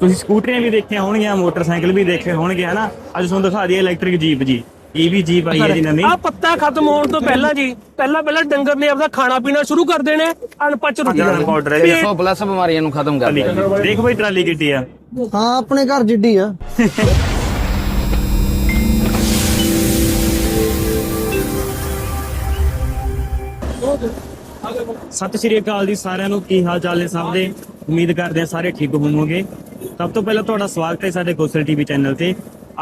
ਤੁਸੀਂ ਸਕੂਟਰੀਆਂ ਵੀ ਦੇਖੀਆਂ ਹੋਣਗੀਆਂ ਮੋਟਰਸਾਈਕਲ ਵੀ ਦੇਖੇ ਹੋਣਗੇ ਹਨਾ? ਅੱਜ ਤੁਹਾਨੂੰ ਦਿਖਾ ਦਈਏ ਇਲੈਕਟ੍ਰਿਕ ਜੀਪ ਜੀ। ਇਹ ਵੀ ਜੀਪ ਆਈ ਹੈ ਜੀ ਨਵੀਂ। ਆ ਪੱਤਾ ਖਤਮ ਹੋਣ ਤੋਂ ਪਹਿਲਾਂ ਜੀ ਪਹਿਲਾਂ ਪਹਿਲਾਂ ਡੰਗਰ ਨੇ ਆਪਦਾ ਖਾਣਾ ਪੀਣਾ ਸ਼ੁਰੂ ਕਰ ਦੇਣੇ ਅਣਪਚ ਰੁਕ ਜਾਨ ਪਾਊਡਰ ਹੈ ਜੀ। 100 ਪਲੱਸ ਬਿਮਾਰੀਆਂ ਨੂੰ ਖਤਮ ਕਰ ਟਰਾਲੀ। ਦੇਖ ਬਈ ਟਰਾਲੀ ਕਿੱਡੀ ਆ। ਹਾਂ ਆਪਣੇ ਘਰ ਜਿੱਡੀ ਆ। ਸਤਿ ਸ਼੍ਰੀ ਅਕਾਲ ਜੀ ਸਾਰਿਆਂ ਨੂੰ। ਕੀ ਹਾਲ ਚਾਲ ਨੇ ਸਭ ਦੇ? ਉਮੀਦ ਕਰਦੇ ਹਾਂ ਸਾਰੇ ਠੀਕ ਹੋਵੋਗੇ। ਸਭ ਤੋਂ ਪਹਿਲਾਂ ਤੁਹਾਡਾ ਸਵਾਗਤ ਹੈ ਸਾਡੇ ਕੋਸਲ ਟੀਵੀ ਚੈਨਲ ਤੇ।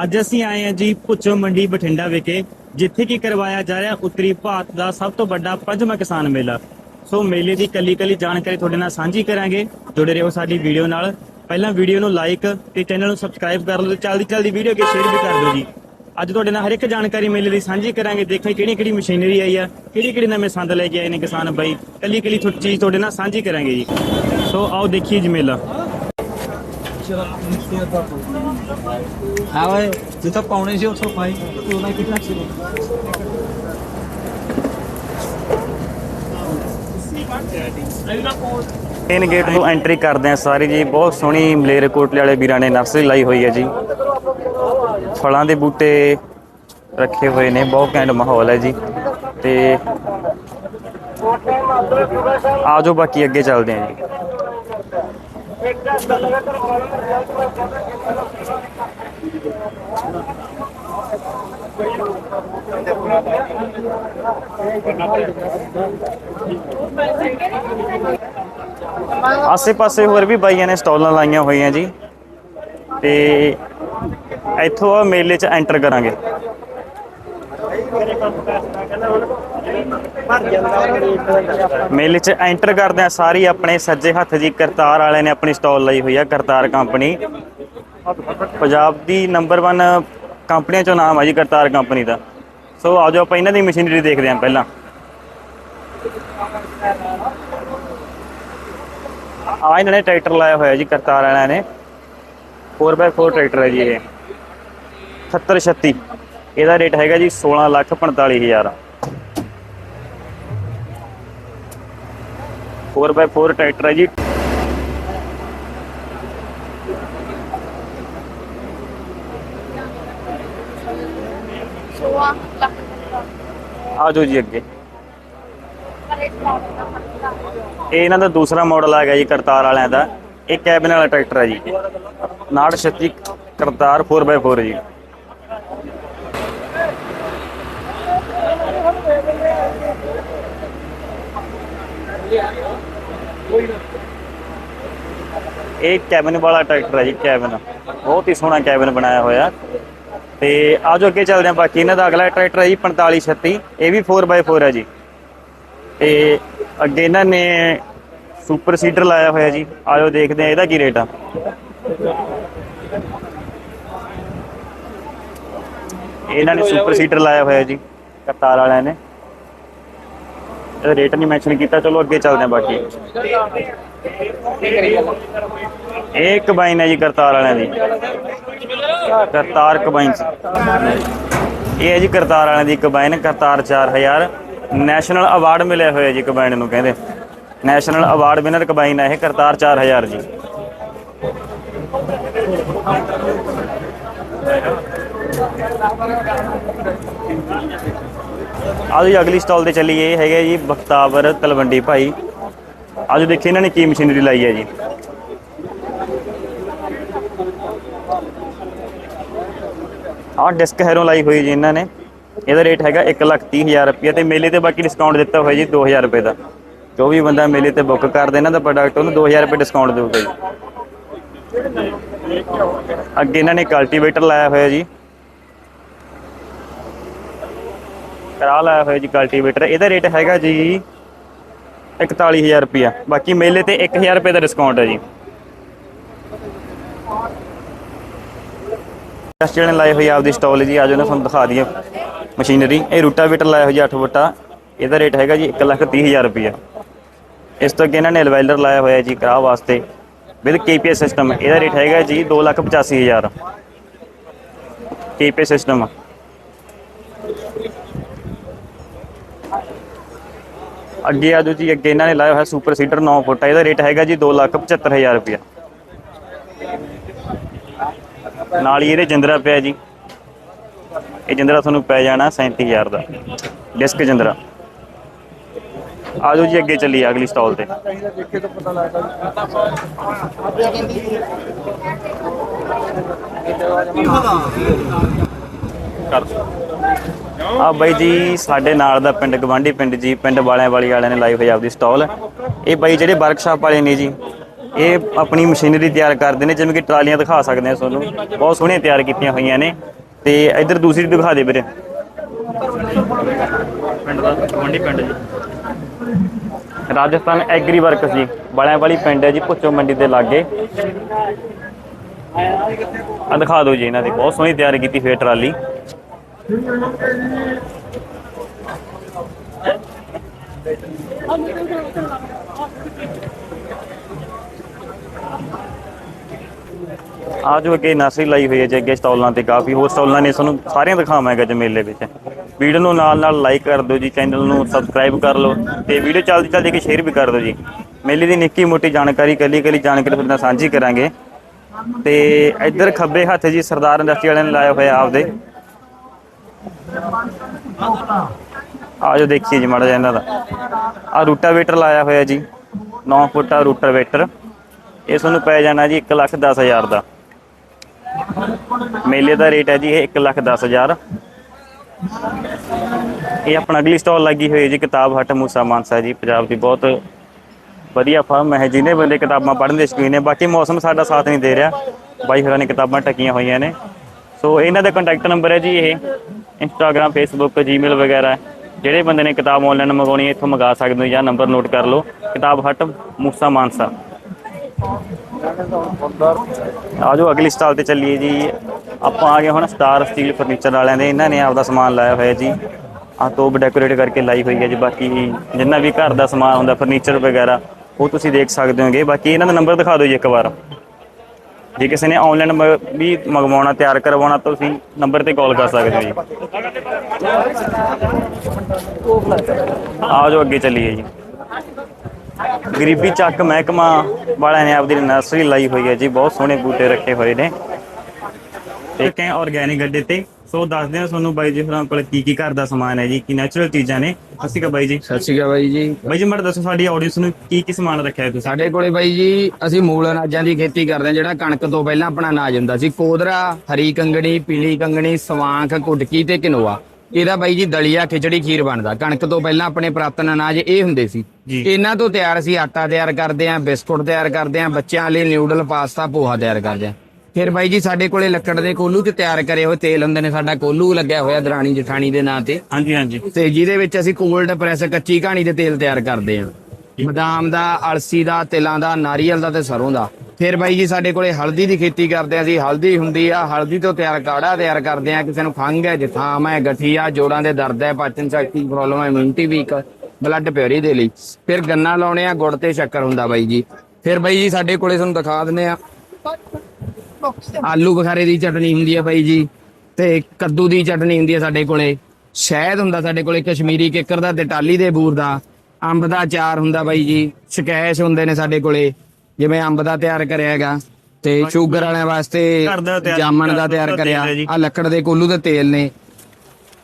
ਅੱਜ ਅਸੀਂ ਆਏ ਹਾਂ ਜੀ ਪੁੱਛੋ ਮੰਡੀ ਬਠਿੰਡਾ ਵਿਖੇ, ਜਿੱਥੇ ਕਿ ਕਰਵਾਇਆ ਜਾ ਰਿਹਾ ਉੱਤਰੀ ਭਾਰਤ ਦਾ ਸਭ ਤੋਂ ਵੱਡਾ ਪੰਜਵਾਂ ਕਿਸਾਨ ਮੇਲਾ। ਸੋ ਮੇਲੇ ਦੀ ਕੱਲੀ ਕੱਲੀ ਜਾਣਕਾਰੀ ਤੁਹਾਡੇ ਨਾਲ ਸਾਂਝੀ ਕਰਾਂਗੇ। ਜੁੜੇ ਰਹੋ ਸਾਡੀ ਵੀਡੀਓ ਨਾਲ। ਪਹਿਲਾਂ ਵੀਡੀਓ ਨੂੰ ਲਾਈਕ ਤੇ ਚੈਨਲ ਨੂੰ ਸਬਸਕ੍ਰਾਈਬ ਕਰ ਲਓ ਤੇ ਚਲਦੀ ਚਲਦੀ ਵੀਡੀਓ ਅੱਗੇ ਸ਼ੇਅਰ ਵੀ ਕਰ ਦਿਓ ਜੀ। ਅੱਜ ਤੁਹਾਡੇ ਨਾਲ ਹਰ ਇੱਕ ਜਾਣਕਾਰੀ ਮੇਲੇ ਦੀ ਸਾਂਝੀ ਕਰਾਂਗੇ। ਦੇਖਾਂ ਕਿਹੜੀ ਕਿਹੜੀ ਮਸ਼ੀਨਰੀ ਆਈ ਆ ਕਿਹੜੀ ਕਿਹੜੀ ਨਵੇਂ ਸੰਦ ਲੈ ਕੇ ਆਏ ਨੇ ਕਿਸਾਨ ਬਾਈ। ਕੱਲੀ ਕੱਲੀ ਚੀਜ਼ ਤੁਹਾਡੇ ਨਾਲ ਸਾਂਝੀ ਕਰਾਂਗੇ ਜੀ। ਸੋ ਆਓ ਦੇਖੀਏ ਜੀ ਮੇਲਾ। ਹਾਂ ਓਏ, ਜਿੱਥੋਂ ਪਾਉਣੇ ਸੀ ਉੱਥੋਂ ਪਾਈ ਉਹਨਾਂ ਕਿੰਨਾ ਮੇਨ ਗੇਟ ਤੋਂ ਐਂਟਰੀ ਕਰਦੇ ਆ ਸਾਰੇ ਜੀ, ਬਹੁਤ ਸੋਹਣੀ ਮਲੇਰਕੋਟਲੇ ਵਾਲੇ ਵੀਰਾਂ ਨੇ ਨਰਸਰੀ ਲਾਈ ਹੋਈ ਹੈ ਜੀ। ਫਲਾਂ ਦੇ ਬੂਟੇ ਰੱਖੇ ਹੋਏ ਨੇ, ਬਹੁਤ ਘੈਂਟ ਮਾਹੌਲ ਹੈ ਜੀ। ਤੇ ਆਜੋ ਬਾਕੀ ਅੱਗੇ ਚੱਲਦੇ ਆ ਜੀ। ਆਸੇ-ਪਾਸੇ ਹੋਰ ਵੀ ਬਾਈਆਂ ਨੇ ਸਟਾਲਾਂ ਲਾਈਆਂ ਹੋਈਆਂ ਜੀ। ਤੇ ਇੱਥੋਂ ਮੇਲੇ 'ਚ ਐਂਟਰ ਕਰਾਂਗੇ। ਮੇਲੇ 'ਚ ਐਂਟਰ ਕਰਦੇ ਆ ਸਾਰੀ ਆਪਣੇ ਸੱਜੇ ਹੱਥ ਜੀ ਕਰਤਾਰ ਵਾਲਿਆਂ ਨੇ ਆਪਣੀ ਸਟਾਲ ਲਾਈ ਹੋਈ ਆ, ਕਰਤਾਰ ਕੰਪਨੀ ਪੰਜਾਬ ਦੀ ਨੰਬਰ 1 ਕੰਪਨੀਆਂ ਚੋਂ ਨਾਮ ਆ ਜੀ ਕਰਤਾਰ ਕੰਪਨੀ ਦਾ। ਸੋ ਆਜੋ ਆਪਾਂ ਇਹਨਾਂ ਦੀ ਮਸ਼ੀਨਰੀ ਦੇਖਦੇ ਹਾਂ ਪਹਿਲਾਂ। ਆ ਇਹਨਾਂ ਨੇ ਟਰੈਕਟਰ ਲਾਇਆ ਹੋਇਆ ਜੀ ਕਰਤਾਰ ਵਾਲਿਆਂ ਨੇ। 4x4 ਟਰੈਕਟਰ ਹੈ ਜੀ ਇਹ। 7036 ਇਹਦਾ ਰੇਟ ਹੈਗਾ ਜੀ 16 ਲੱਖ 45000 4x4 ਟਰੈਕਟਰ ਹੈ ਜੀ ਆਜੋ ਜੀ ਅੱਗੇ ਇਹ ਇਹਨਾਂ ਦਾ ਦੂਸਰਾ ਮਾਡਲ ਆ ਗਿਆ ਜੀ ਕਰਤਾਰ ਵਾਲਿਆਂ ਦਾ ਇਹ ਕੈਬਨ ਵਾਲਾ ਟਰੈਕਟਰ ਹੈ ਜੀ 936 ਕਰਤਾਰ 4x4 ਜੀ ਇਹ ਕੈਬਨ ਵਾਲਾ ਟਰੈਕਟਰ ਹੈ ਜੀ, ਕੈਬਨ। ਬਹੁਤ ਹੀ ਸੋਹਣਾ ਕੈਬਨ ਬਣਾਇਆ ਹੋਇਆ। ਤੇ ਆਜੋ ਅੱਗੇ ਚੱਲਦੇ ਹਾਂ ਬਾਕੀ। ਇਹਨਾਂ ਦਾ ਅਗਲਾ ਟਰੈਕਟਰ ਹੈ ਜੀ 4536 ਇਹ ਵੀ 4x4 ਹੈ ਜੀ। ਤੇ ਅੱਗੇ ਇਹਨਾਂ ਨੇ ਸੁਪਰ ਸੀਡਰ ਲਾਇਆ ਹੋਇਆ ਜੀ। ਆਜੋ ਦੇਖਦੇ ਆ ਇਹਦਾ ਕੀ ਰੇਟ ਆ। ਇਹਨਾਂ ਨੇ ਸੁਪਰ ਸੀਡਰ ਲਾਇਆ ਹੋਇਆ ਜੀ ਕਰਤਾਰ ਵਾਲਿਆਂ ਨੇ। ਰੇਟ ਨਹੀਂ ਮੈਂਸ਼ਨ ਕੀਤਾ, ਚਲੋ ਅੱਗੇ ਚੱਲਦੇ ਆ ਬਾਕੀ। ਇਹ ਕਬਾਈਨ ਹੈ ਜੀ ਕਰਤਾਰ ਵਾਲਿਆਂ ਦੀ। ਕਰਤਾਰ ਕਬਾਈਨ ਇਹ ਹੈ ਜੀ ਕਰਤਾਰ ਵਾਲਿਆਂ ਦੀ ਕਬਾਈਨ ਕਰਤਾਰ 4000 ਨੈਸ਼ਨਲ ਅਵਾਰਡ ਮਿਲਿਆ ਹੋਇਆ ਜੀ ਕਬਾਈਨ ਨੂੰ ਕਹਿੰਦੇ। ਨੈਸ਼ਨਲ ਅਵਾਰਡ ਵਿਨਰ ਕਬਾਈਨ ਹੈ ਇਹ, ਕਰਤਾਰ 4000 ਜੀ। ਆਜੋ ਜੀ ਅਗਲੀ ਸਟਾਲ ਤੇ ਚੱਲੀਏ ਇਹ ਹੈਗਾ ਜੀ ਬਖਤਾਵਰ ਤਲਵੰਡੀ ਭਾਈ। ਆਜੋ ਦੇਖੀਏ ਇਹਨਾਂ ਨੇ ਕੀ ਮਸ਼ੀਨਰੀ ਲਾਈ ਹੈ ਜੀ। ਆਹ ਡਿਸਕ ਹੈਰੋ ਲਾਈ ਹੋਈ ਜੀ ਇਹਨਾਂ ਨੇ। ਇਹਦਾ ਰੇਟ ਹੈਗਾ 130000 ਰੁਪਏ ਤੇ ਮੇਲੇ ਤੇ ਬਾਕੀ ਡਿਸਕਾਊਂਟ ਦਿੱਤਾ ਹੋਇਆ ਜੀ 2000 ਰੁਪਏ ਦਾ। ਜੋ ਵੀ ਬੰਦਾ ਮੇਲੇ ਤੇ ਬੁੱਕ ਕਰਦਾ ਇਹਨਾਂ ਦਾ ਪ੍ਰੋਡਕਟ ਉਹਨੂੰ 2000 ਰੁਪਏ ਡਿਸਕਾਊਂਟ ਦੇਊਗਾ ਜੀ। ਅੱਗੇ ਇਹਨਾਂ ਨੇ ਕਲਟੀਵੇਟਰ ਲਾਇਆ ਹੋਇਆ ਜੀ। ਕਰਾ ਲਾਇਆ ਹੋਇਆ ਜੀ ਕਲਟੀਵੇਟਰ ਇਹਦਾ ਰੇਟ ਹੈਗਾ ਜੀ 41000 ਰੁਪਿਆ ਬਾਕੀ ਮੇਲੇ ਤੇ 1000 ਰੁਪਏ ਦਾ ਡਿਸਕਾਊਂਟ ਹੈ ਜੀ। ਇੰਡਸਟਰੀ ਨੇ ਲਾਈ ਹੋਈ ਆਪਦੀ ਸਟਾਲ ਜੀ ਆਜੋ ਨਾ, ਤੁਹਾਨੂੰ ਦਿਖਾ ਦਈਏ ਮਸ਼ੀਨਰੀ ਇਹ ਰੂਟਾਵੇਟਰ ਲਾਇਆ ਹੋਇਆ ਜੀ 8 ਵਟਾ ਇਹਦਾ ਰੇਟ ਹੈਗਾ ਜੀ 130000 ਰੁਪਿਆ ਇਸ ਤੋਂ ਅੱਗੇ ਇਹਨਾਂ ਨੇ ਅਲਵੈਲਰ ਲਾਇਆ ਹੋਇਆ ਜੀ ਕਰਾਹ ਵਾਸਤੇ। ਵਿਦ ਕੇਪੀਐਸ ਸਿਸਟਮ ਇਹਦਾ ਰੇਟ ਹੈਗਾ ਜੀ 285000 ਕੇਪੀਐਸ ਸਿਸਟਮ ਅੱਗੇ ਆਜੋ ਜੀ, ਅੱਗੇ ਇਹਨਾਂ ਨੇ ਲਾਇਆ ਹੋਇਆ ਸੁਪਰ ਸੀਡਰ 9 ਫੁੱਟ ਇਹਦਾ ਰੇਟ ਹੈਗਾ ਜੀ 275000 ਰੁਪਇਆ। ਨਾਲ ਹੀ ਇਹਦੇ ਜਿੰਦਰਾ ਪਿਆ ਜੀ। ਇਹ ਜਿੰਦਰਾ ਤੁਹਾਨੂੰ ਪੈ ਜਾਣਾ 37000 ਦਾ। ਡਿਸਕ ਜਿੰਦਰਾ। ਆਜੋ ਜੀ, ਅੱਗੇ ਚੱਲੀ ਅਗਲੀ ਸਟਾਲ ਤੇ। ਕਰ ਆ ਬਾਈ ਜੀ ਸਾਡੇ ਨਾਲ ਦਾ ਪਿੰਡ ਗਵਾਂਢੀ ਪਿੰਡ ਜੀ ਪਿੰਡ ਵਾਲਿਆਂ ਵਾਲੀ ਵਾਲਿਆਂ ਨੇ ਲਾਈ ਹੋਈ ਆਪਦੀ ਸਟਾਲ। ਇਹ ਬਾਈ ਜਿਹੜੇ ਵਰਕਸ਼ਾਪ ਵਾਲੇ ਨੇ ਜੀ ਇਹ ਆਪਣੀ ਮਸ਼ੀਨਰੀ ਤਿਆਰ ਕਰਦੇ ਨੇ ਜਿਵੇਂ ਕਿ ਟਰਾਲੀਆਂ ਦਿਖਾ ਸਕਦੇ ਆ ਤੁਹਾਨੂੰ। ਬਹੁਤ ਸੋਹਣੀਆਂ ਤਿਆਰ ਕੀਤੀਆਂ ਹੋਈਆਂ ਨੇ। ਤੇ ਇੱਧਰ ਦੂਸਰੀ ਦਿਖਾ ਦੇ ਵੀਰੇ। ਪਿੰਡ ਦਾ ਗਵਾਂਢੀ ਪਿੰਡ ਜੀ। ਰਾਜਸਥਾਨ ਐਗਰੀ ਵਰਕਸ ਜੀ ਵਾਲਿਆਂ ਵਾਲੀ ਪਿੰਡ ਹੈ ਜੀ ਪੁੱਚੋ ਮੰਡੀ ਦੇ ਲਾਗੇ। ਆ ਦਿਖਾ ਦਿਓ ਜੀ ਇਹਨਾਂ ਦੀ ਬਹੁਤ ਸੋਹਣੀ ਤਿਆਰ ਕੀਤੀ ਹੋਈ ਟਰਾਲੀ। ਆ ਜੋ ਅੱਗੇ ਨਰਸਰੀ ਲਾਈ ਹੋਈ ਹੈ ਜੀ, ਅੱਗੇ ਸਟਾਲਾਂ ਤੇ ਕਾਫੀ ਹੋਰ ਸਟਾਲਾਂ ਨੇ, ਤੁਹਾਨੂੰ ਸਾਰੀਆਂ ਦਿਖਾਵਾਂਗਾ ਜੀ ਮੇਲੇ ਵਿੱਚ। ਵੀਡੀਓ ਨੂੰ ਨਾਲ ਨਾਲ ਲਾਈਕ ਕਰ ਦਿਓ ਜੀ ਚੈਨਲ ਨੂੰ ਸਬਸਕ੍ਰਾਈਬ ਕਰ ਲਓ ਤੇ ਵੀਡੀਓ ਚੱਲਦੀ ਚੱਲਦੀ ਕੇ ਸ਼ੇਅਰ ਵੀ ਕਰ ਦਿਓ ਜੀ। ਮੇਲੇ ਦੀ ਨਿੱਕੀ ਮੋਟੀ ਜਾਣਕਾਰੀ ਕੱਲੀ ਕੱਲੀ ਜਾਣਕਾਰੀ ਤੁਹਾਡੇ ਨਾਲ ਸਾਂਝੀ ਕਰਾਂਗੇ। ਤੇ ਇੱਧਰ ਖੱਬੇ ਹੱਥ ਜੀ ਸਰਦਾਰ ਇੰਡਸਟਰੀ ਵਾਲਿਆਂ ਨੇ ਲਾਇਆ ਹੋਇਆ ਆਪਦੇ। ਆਜੋ ਦੇਖੀਏ ਜੀ ਮਾੜਾ ਜਿਹਾ ਇਹਨਾਂ ਦਾ। ਆ ਰੂਟਾਵੇਟਰ ਲਾਇਆ ਹੋਇਆ ਜੀ 9 ਫੁੱਟਾ ਰੂਟਾਵੇਟਰ। ਇਹ ਤੁਹਾਨੂੰ ਪੈ ਜਾਣਾ ਜੀ 1 ਲੱਖ 10 ਹਜ਼ਾਰ ਦਾ। ਮੇਲੇ ਦਾ ਰੇਟ ਹੈ ਜੀ ਇਹ 1 ਲੱਖ 10 ਹਜ਼ਾਰ। ਇਹ ਆਪਣਾ ਅਗਲੀ ਸਟਾਲ ਲੱਗੀ ਹੋਈ ਜੀ, ਕਿਤਾਬ ਹਟ ਮੂਸਾ ਮਾਨਸਾ ਜੀ, ਪੰਜਾਬ ਦੀ ਬਹੁਤ ਵਧੀਆ ਫਰਮ ਹੈ ਜਿਹਨੇ ਬੰਦੇ ਕਿਤਾਬਾਂ ਪੜ੍ਹਨ ਦੇ ਸ਼ੌਕੀਨ ਨੇ, ਬਾਕੀ ਮੌਸਮ ਸਾਡਾ ਸਾਥ ਨਹੀਂ ਦੇ ਰਿਹਾ। ਬਾਈ ਹੋਰਾਂ ਨੇ ਕਿਤਾਬਾਂ ਟਕੀਆਂ ਹੋਈਆਂ ਨੇ। ਸੋ ਇਹਨਾਂ ਦਾ ਕੰਟੈਕਟ ਨੰਬਰ ਹੈ ਜੀ ਇਹ। ਇੰਸਟਾਗ੍ਰam ਫੇਸਬੁੱਕ ਜੀਮੇਲ ਵਗੈਰਾ। ਜਿਹੜੇ ਬੰਦੇ ਨੇ ਕਿਤਾਬ ਆਨਲਾਈਨ ਮੰਗਾਉਣੀ ਹੈ, ਇੱਥੋਂ ਮੰਗਾ ਸਕਦੇ ਹੋ ਜਾਂ ਨੰਬਰ ਨੋਟ ਕਰ ਲਓ। ਕਿਤਾਬ ਹਟ ਮੂਸਾ ਮਾਨਸਾ। ਆਜੋ, ਅਗਲੀ ਸਟਾਲ ਤੇ ਚੱਲੀਏ ਜੀ। ਆਪਾਂ ਆ ਗਏ ਹੁਣ ਸਟਾਰ ਸਟੀਲ ਫਰਨੀਚਰ ਵਾਲਿਆਂ ਦੇ। ਇਹਨਾਂ ਨੇ ਆਪਦਾ ਸਮਾਨ ਲਾਇਆ ਹੋਇਆ ਜੀ। ਆ ਤੋਪ ਡੈਕੋਰੇਟ ਕਰਕੇ ਲਾਈ ਹੋਈ ਹੈ ਜੀ। ਬਾਕੀ ਜਿੰਨਾ ਵੀ ਘਰ ਦਾ ਸਮਾਨ ਹੁੰਦਾ ਫਰਨੀਚਰ ਵਗੈਰਾ, ਉਹ ਤੁਸੀਂ ਦੇਖ ਸਕਦੇ ਹੋਗੇ। ਬਾਕੀ ਇਹਨਾਂ ਦਾ ਨੰਬਰ ਦਿਖਾ ਦਿਓ ਜੀ ਇੱਕ ਵਾਰ। ਜੇ ਕਿਸੇ ਨੇ ਆਨਲਾਈਨ ਵੀ ਮੰਗਵਾਉਣਾ, ਤਿਆਰ ਕਰਵਾਉਣਾ, ਤਾਂ ਤੁਸੀਂ ਨੰਬਰ ਤੇ ਕਾਲ ਕਰ ਸਕਦੇ ਹੋ ਜੀ। ਆਜੋ ਅੱਗੇ ਚੱਲੀਏ ਜੀ। ਗਰੀਬੀ ਚੱਕ ਮਹਿਕਮਾ ਵਾਲਿਆਂ ਨੇ ਆਪਦੀ ਨਰਸਰੀ ਲਾਈ ਹੋਈ ਹੈ ਜੀ, ਬਹੁਤ ਸੋਹਣੇ ਬੂਟੇ ਰੱਖੇ ਹੋਏ ਨੇ। ਤੇ ਕੈ ਆਰਗੈਨਿਕ ਗੱਡੇ ਤੇ। ਸੋ ਦੱਸਦੇ ਆ ਤੁਹਾਨੂੰ ਬਾਈ ਜੀ ਹੋਰਾਂ ਕੋਲ ਕੀ ਕੀ ਘਰ ਦਾ ਸਮਾਨ ਹੈ ਜੀ ਕੀ ਨੈਚੁਰਲ ਚੀਜ਼ਾਂ ਨੇ। ਅਸੀਂ ਕਾ ਬਾਈ ਜੀ। ਸਤਿ ਸ਼੍ਰੀ ਅਕਾਲ ਬਾਈ ਜੀ। ਬਾਈ ਜੀ ਮੜ ਦੱਸੋ ਸਾਡੀ ਆਡੀਅנס ਨੂੰ ਕੀ ਕੀ ਸਮਾਨ ਰੱਖਿਆ ਹੈ ਤੁਸੀਂ? ਸਾਡੇ ਕੋਲੇ ਬਾਈ ਜੀ ਅਸੀਂ ਮੂਲ ਅਨਾਜਾਂ ਦੀ ਖੇਤੀ ਕਰਦੇ ਹਾਂ ਜਿਹੜਾ ਕਣਕ ਤੋਂ ਪਹਿਲਾਂ ਆਪਣਾ ਅਨਾਜ ਹੁੰਦਾ ਸੀ। ਕੋਦਰਾ ਹਰੀ ਕੰਗਣੀ ਪੀਲੀ ਕੰਗਣੀ ਸਵਾਂਖ ਕੁਟਕੀ ਤੇ ਕਿਨੋਆ। ਇਹਦਾ ਬਾਈ ਜੀ ਦਲੀਆ ਖਿਚੜੀ ਖੀਰ ਬਣਦਾ। ਕਣਕ ਤੋਂ ਪਹਿਲਾਂ ਆਪਣੇ ਪ੍ਰਾਤਨ ਅਨਾਜ ਇਹ ਹੁੰਦੇ ਸੀ। ਇਹਨਾਂ ਤੋਂ ਤਿਆਰ ਅਸੀਂ ਆਟਾ ਤਿਆਰ ਕਰਦੇ ਆਂ ਬਿਸਕੁਟ ਤਿਆਰ ਕਰਦੇ ਆਂ ਬੱਚਿਆਂ ਲਈ ਨਿਊਡਲ ਪਾਸਤਾ ਪੋਹਾ ਤਿਆਰ ਕਰਦੇ ਆਂ ਫਿਰ ਬਾਈ ਜੀ ਸਾਡੇ ਕੋਲੇ ਲੱਕੜ ਦੇ ਕੋਲੂ ਤੇ ਤਿਆਰ ਕਰੇ ਹੋਏ ਤੇਲ ਹੁੰਦੇ ਨੇ ਸਾਡਾ ਕੋਲੂ ਲੱਗਿਆ ਹੋਇਆ ਦਰਾਣੀ ਜਠਾਣੀ ਦੇ ਨਾਂ ਤੇ। ਹਾਂਜੀ ਹਾਂਜੀ। ਤੇ ਜਿਹਦੇ ਵਿੱਚ ਅਸੀਂ ਕੋਲਡ ਪ੍ਰੈਸ ਕੱਚੀ ਕਹਾਣੀ ਦੇ ਤੇਲ ਤਿਆਰ ਕਰਦੇ ਹਾਂ। ਬਦਾਮ ਦਾ ਅਲਸੀ ਦਾ ਤਿਲਾਂ ਦਾ ਨਾਰੀਅਲ ਦਾ ਤੇ ਸਰੋਂ ਦਾ। ਫਿਰ ਬਾਈ ਜੀ ਸਾਡੇ ਕੋਲੇ ਹਲਦੀ ਦੀ ਖੇਤੀ ਕਰਦੇ ਹਾਂ ਅਸੀਂ। ਹਲਦੀ ਹੁੰਦੀ ਆ ਹਲਦੀ ਤੋਂ ਤਿਆਰ ਕਾੜਾ ਤਿਆਰ ਕਰਦੇ ਆ ਕਿਸੇ ਨੂੰ ਖੰਘ ਹੈ ਜ਼ੁਕਾਮ ਹੈ ਗਠੀਆ ਜੋੜਾਂ ਦੇ ਦਰਦ ਹੈ ਪਾਚਨ ਸ਼ਕਤੀ ਪ੍ਰੋਬਲਮ ਹੈ ਇਮਿਊਨਿਟੀ ਵੀਕ ਬਲੱਡ ਪਿਉਰੀ ਦੇ ਲਈ। ਫਿਰ ਗੰਨਾ ਲਾਉਣੇ ਆ ਗੁੜ ਤੇ ਸ਼ੱਕਰ ਹੁੰਦਾ ਬਾਈ ਜੀ। ਫਿਰ ਬਾਈ ਜੀ ਸਾਡੇ ਕੋਲੇ ਤੁਹਾਨੂੰ ਦਿਖਾ ਦਿੰਦੇ ਆ ਆਲੂ ਬੁਖਾਰੇ ਦੀ ਚਟਨੀ ਹੁੰਦੀ ਹੈ ਬਾਈ ਜੀ ਤੇ ਕੱਦੂ ਦੀ ਚਟਨੀ ਹੁੰਦੀ ਹੈ ਸਾਡੇ ਕੋਲੇ। ਸ਼ਹਿਦ ਹੁੰਦਾ ਸਾਡੇ ਕੋਲੇ ਕਸ਼ਮੀਰੀ ਕਿੱਕਰ ਦਾ ਤੇ ਟਾਲੀ ਦੇ ਬੂਰ ਦਾ। ਅੰਬ ਦਾ ਅਚਾਰ ਹੁੰਦਾ ਬਾਈ ਜੀ ਸ਼ਕੈਸ਼ ਹੁੰਦੇ ਨੇ ਸਾਡੇ ਕੋਲੇ ਜਿਵੇਂ ਅੰਬ ਦਾ ਤਿਆਰ ਕਰਿਆ ਹੈਗਾ। ਤੇ ਸ਼ੂਗਰ ਵਾਲਿਆਂ ਵਾਸਤੇ ਜਾਮਣ ਦਾ ਤਿਆਰ ਕਰਿਆ। ਆ ਲੱਕੜ ਦੇ ਕੋਲੂ ਦੇ ਤੇਲ ਨੇ।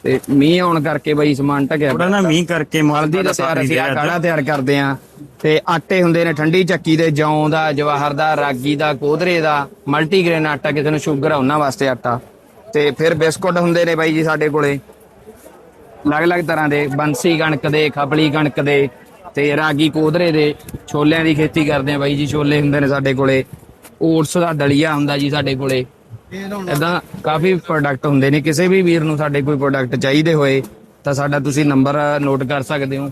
ਤੇ ਮੀਂਹ ਆਉਣ ਕਰਕੇ ਬਾਈ ਸਮਾਨ ਟਕਿਆ ਥੋੜਾ ਨਾ ਮੀਂਹ ਕਰਕੇ ਹਲਦੀ ਦਾ ਤਿਆਰ ਅਸੀਂ ਕਾੜਾ ਤਿਆਰ ਕਰਦੇ ਆ ਤੇ ਆਟੇ ਹੁੰਦੇ ਨੇ ਠੰਡੀ ਚੱਕੀ ਦੇ ਜੌਂ ਦਾ ਜਵਾਹਰ ਦਾ ਰਾਗੀ ਦਾ ਕੋਧਰੇ ਦਾ ਮਲਟੀਗ੍ਰੇਨ ਆਟਾ ਕਿਸੇ ਨੂੰ ਸ਼ੂਗਰ ਆ ਉਹਨਾਂ ਵਾਸਤੇ ਆਟਾ। ਤੇ ਫਿਰ ਬਿਸਕੁਟ ਹੁੰਦੇ ਨੇ ਬਾਈ ਜੀ ਸਾਡੇ ਕੋਲੇ। ਅਲੱਗ-ਅਲੱਗ ਤਰ੍ਹਾਂ ਦੇ ਬੰਸੀ ਕਣਕ ਦੇ ਖਪਲੀ ਕਣਕ ਦੇ ਤੇ ਰਾਗੀ ਕੋਧਰੇ ਦੇ ਛੋਲਿਆਂ ਦੀ ਖੇਤੀ ਕਰਦੇ ਆ ਬਾਈ ਜੀ ਛੋਲੇ ਹੁੰਦੇ ਨੇ ਸਾਡੇ ਕੋਲੇ। ਓਟਸ ਦਾ ਦਲੀਆ ਹੁੰਦਾ ਜੀ ਸਾਡੇ ਕੋਲੇ। ਇਦਾਂ ਕਾਫੀ ਪ੍ਰੋਡਕਟ ਹੁੰਦੇ ਨੇ। ਕਿਸੇ ਵੀ ਵੀਰ ਨੂੰ ਸਾਡੇ ਕੋਈ ਪ੍ਰੋਡਕਟ ਚਾਹੀਦੇ ਹੋਏ, ਤਾਂ ਸਾਡਾ ਤੁਸੀਂ ਨੰਬਰ ਨੋਟ ਕਰ ਸਕਦੇ ਹੋ।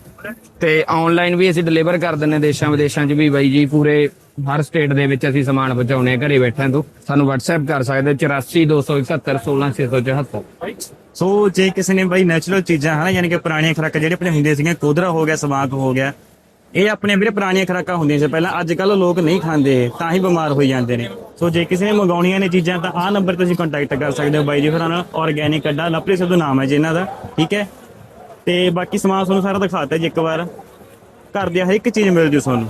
ਤੇ ਆਨਲਾਈਨ ਵੀ ਅਸੀਂ ਡਿਲੀਵਰ ਕਰ ਦਿੰਨੇ ਦੇਸ਼ਾਂ ਵਿਦੇਸ਼ਾਂ 'ਚ ਵੀ ਬਾਈ ਜੀ, ਪੂਰੇ ਹਰ ਸਟੇਟ ਦੇ ਵਿੱਚ ਅਸੀਂ ਸਮਾਨ ਪਹੁੰਚਾਉਣੇ ਘਰੇ ਬੈਠਿਆਂ ਤੋਂ। ਸਾਨੂੰ WhatsApp ਕਰ ਸਕਦੇ ਹੋ 84 271 16674 ਸੋ ਜੇ ਕਿਸੇ ਨੇ ਬਾਈ ਨੈਚੁਰਲ ਚੀਜ਼ਾਂ, ਹਨਾ, ਯਾਨੀ ਕਿ ਪੁਰਾਣੀਆਂ ਖੁਰਾਕਾਂ, ਜਿਹੜੇ ਆਪਣੇ ਹੁੰਦੇ ਸੀਗੀਆਂ ਕੋਦਰਾ ਹੋ ਗਿਆ ਸਵਾਂਗ ਹੋ ਗਿਆ ਇਹ ਆਪਣੇ ਵੀਰੇ ਪੁਰਾਣੀਆਂ ਖੁਰਾਕਾਂ ਹੁੰਦੀਆਂ ਸੀ। ਪਹਿਲਾਂ ਅੱਜ ਕੱਲ ਲੋਕ ਨਹੀਂ ਖਾਂਦੇ ਇਹ, ਤਾਂ ਹੀ ਬਿਮਾਰ ਹੋਈ ਜਾਂਦੇ ਨੇ। ਸੋ ਜੇ ਕਿਸੇ ਨੇ ਮੰਗਾਉਣੀਆਂ ਨੇ ਚੀਜ਼ਾਂ ਤਾਂ ਆਹ ਨੰਬਰ ਤੇ ਤੁਸੀਂ ਕੰਟੈਕਟ ਕਰ ਸਕਦੇ ਹੋ। ਬਾਈ ਜੀ ਹੋਰਾਂ ਨਾਲ ਆਰਗੈਨਿਕ ਅੱਡਾ ਲਪਰੀ ਸਿੱਧੂ ਨਾਮ ਹੈ ਜੀ ਇਹਨਾਂ ਦਾ ਠੀਕ ਹੈ? ਤੇ ਬਾਕੀ ਸਮਾਨ ਤੁਹਾਨੂੰ ਸਾਰਾ ਦਿਖਾਤਾ ਜੀ ਇੱਕ ਵਾਰ। ਘਰ ਦੀ ਹਰ ਇੱਕ ਚੀਜ਼ ਮਿਲ ਜੂ ਤੁਹਾਨੂੰ।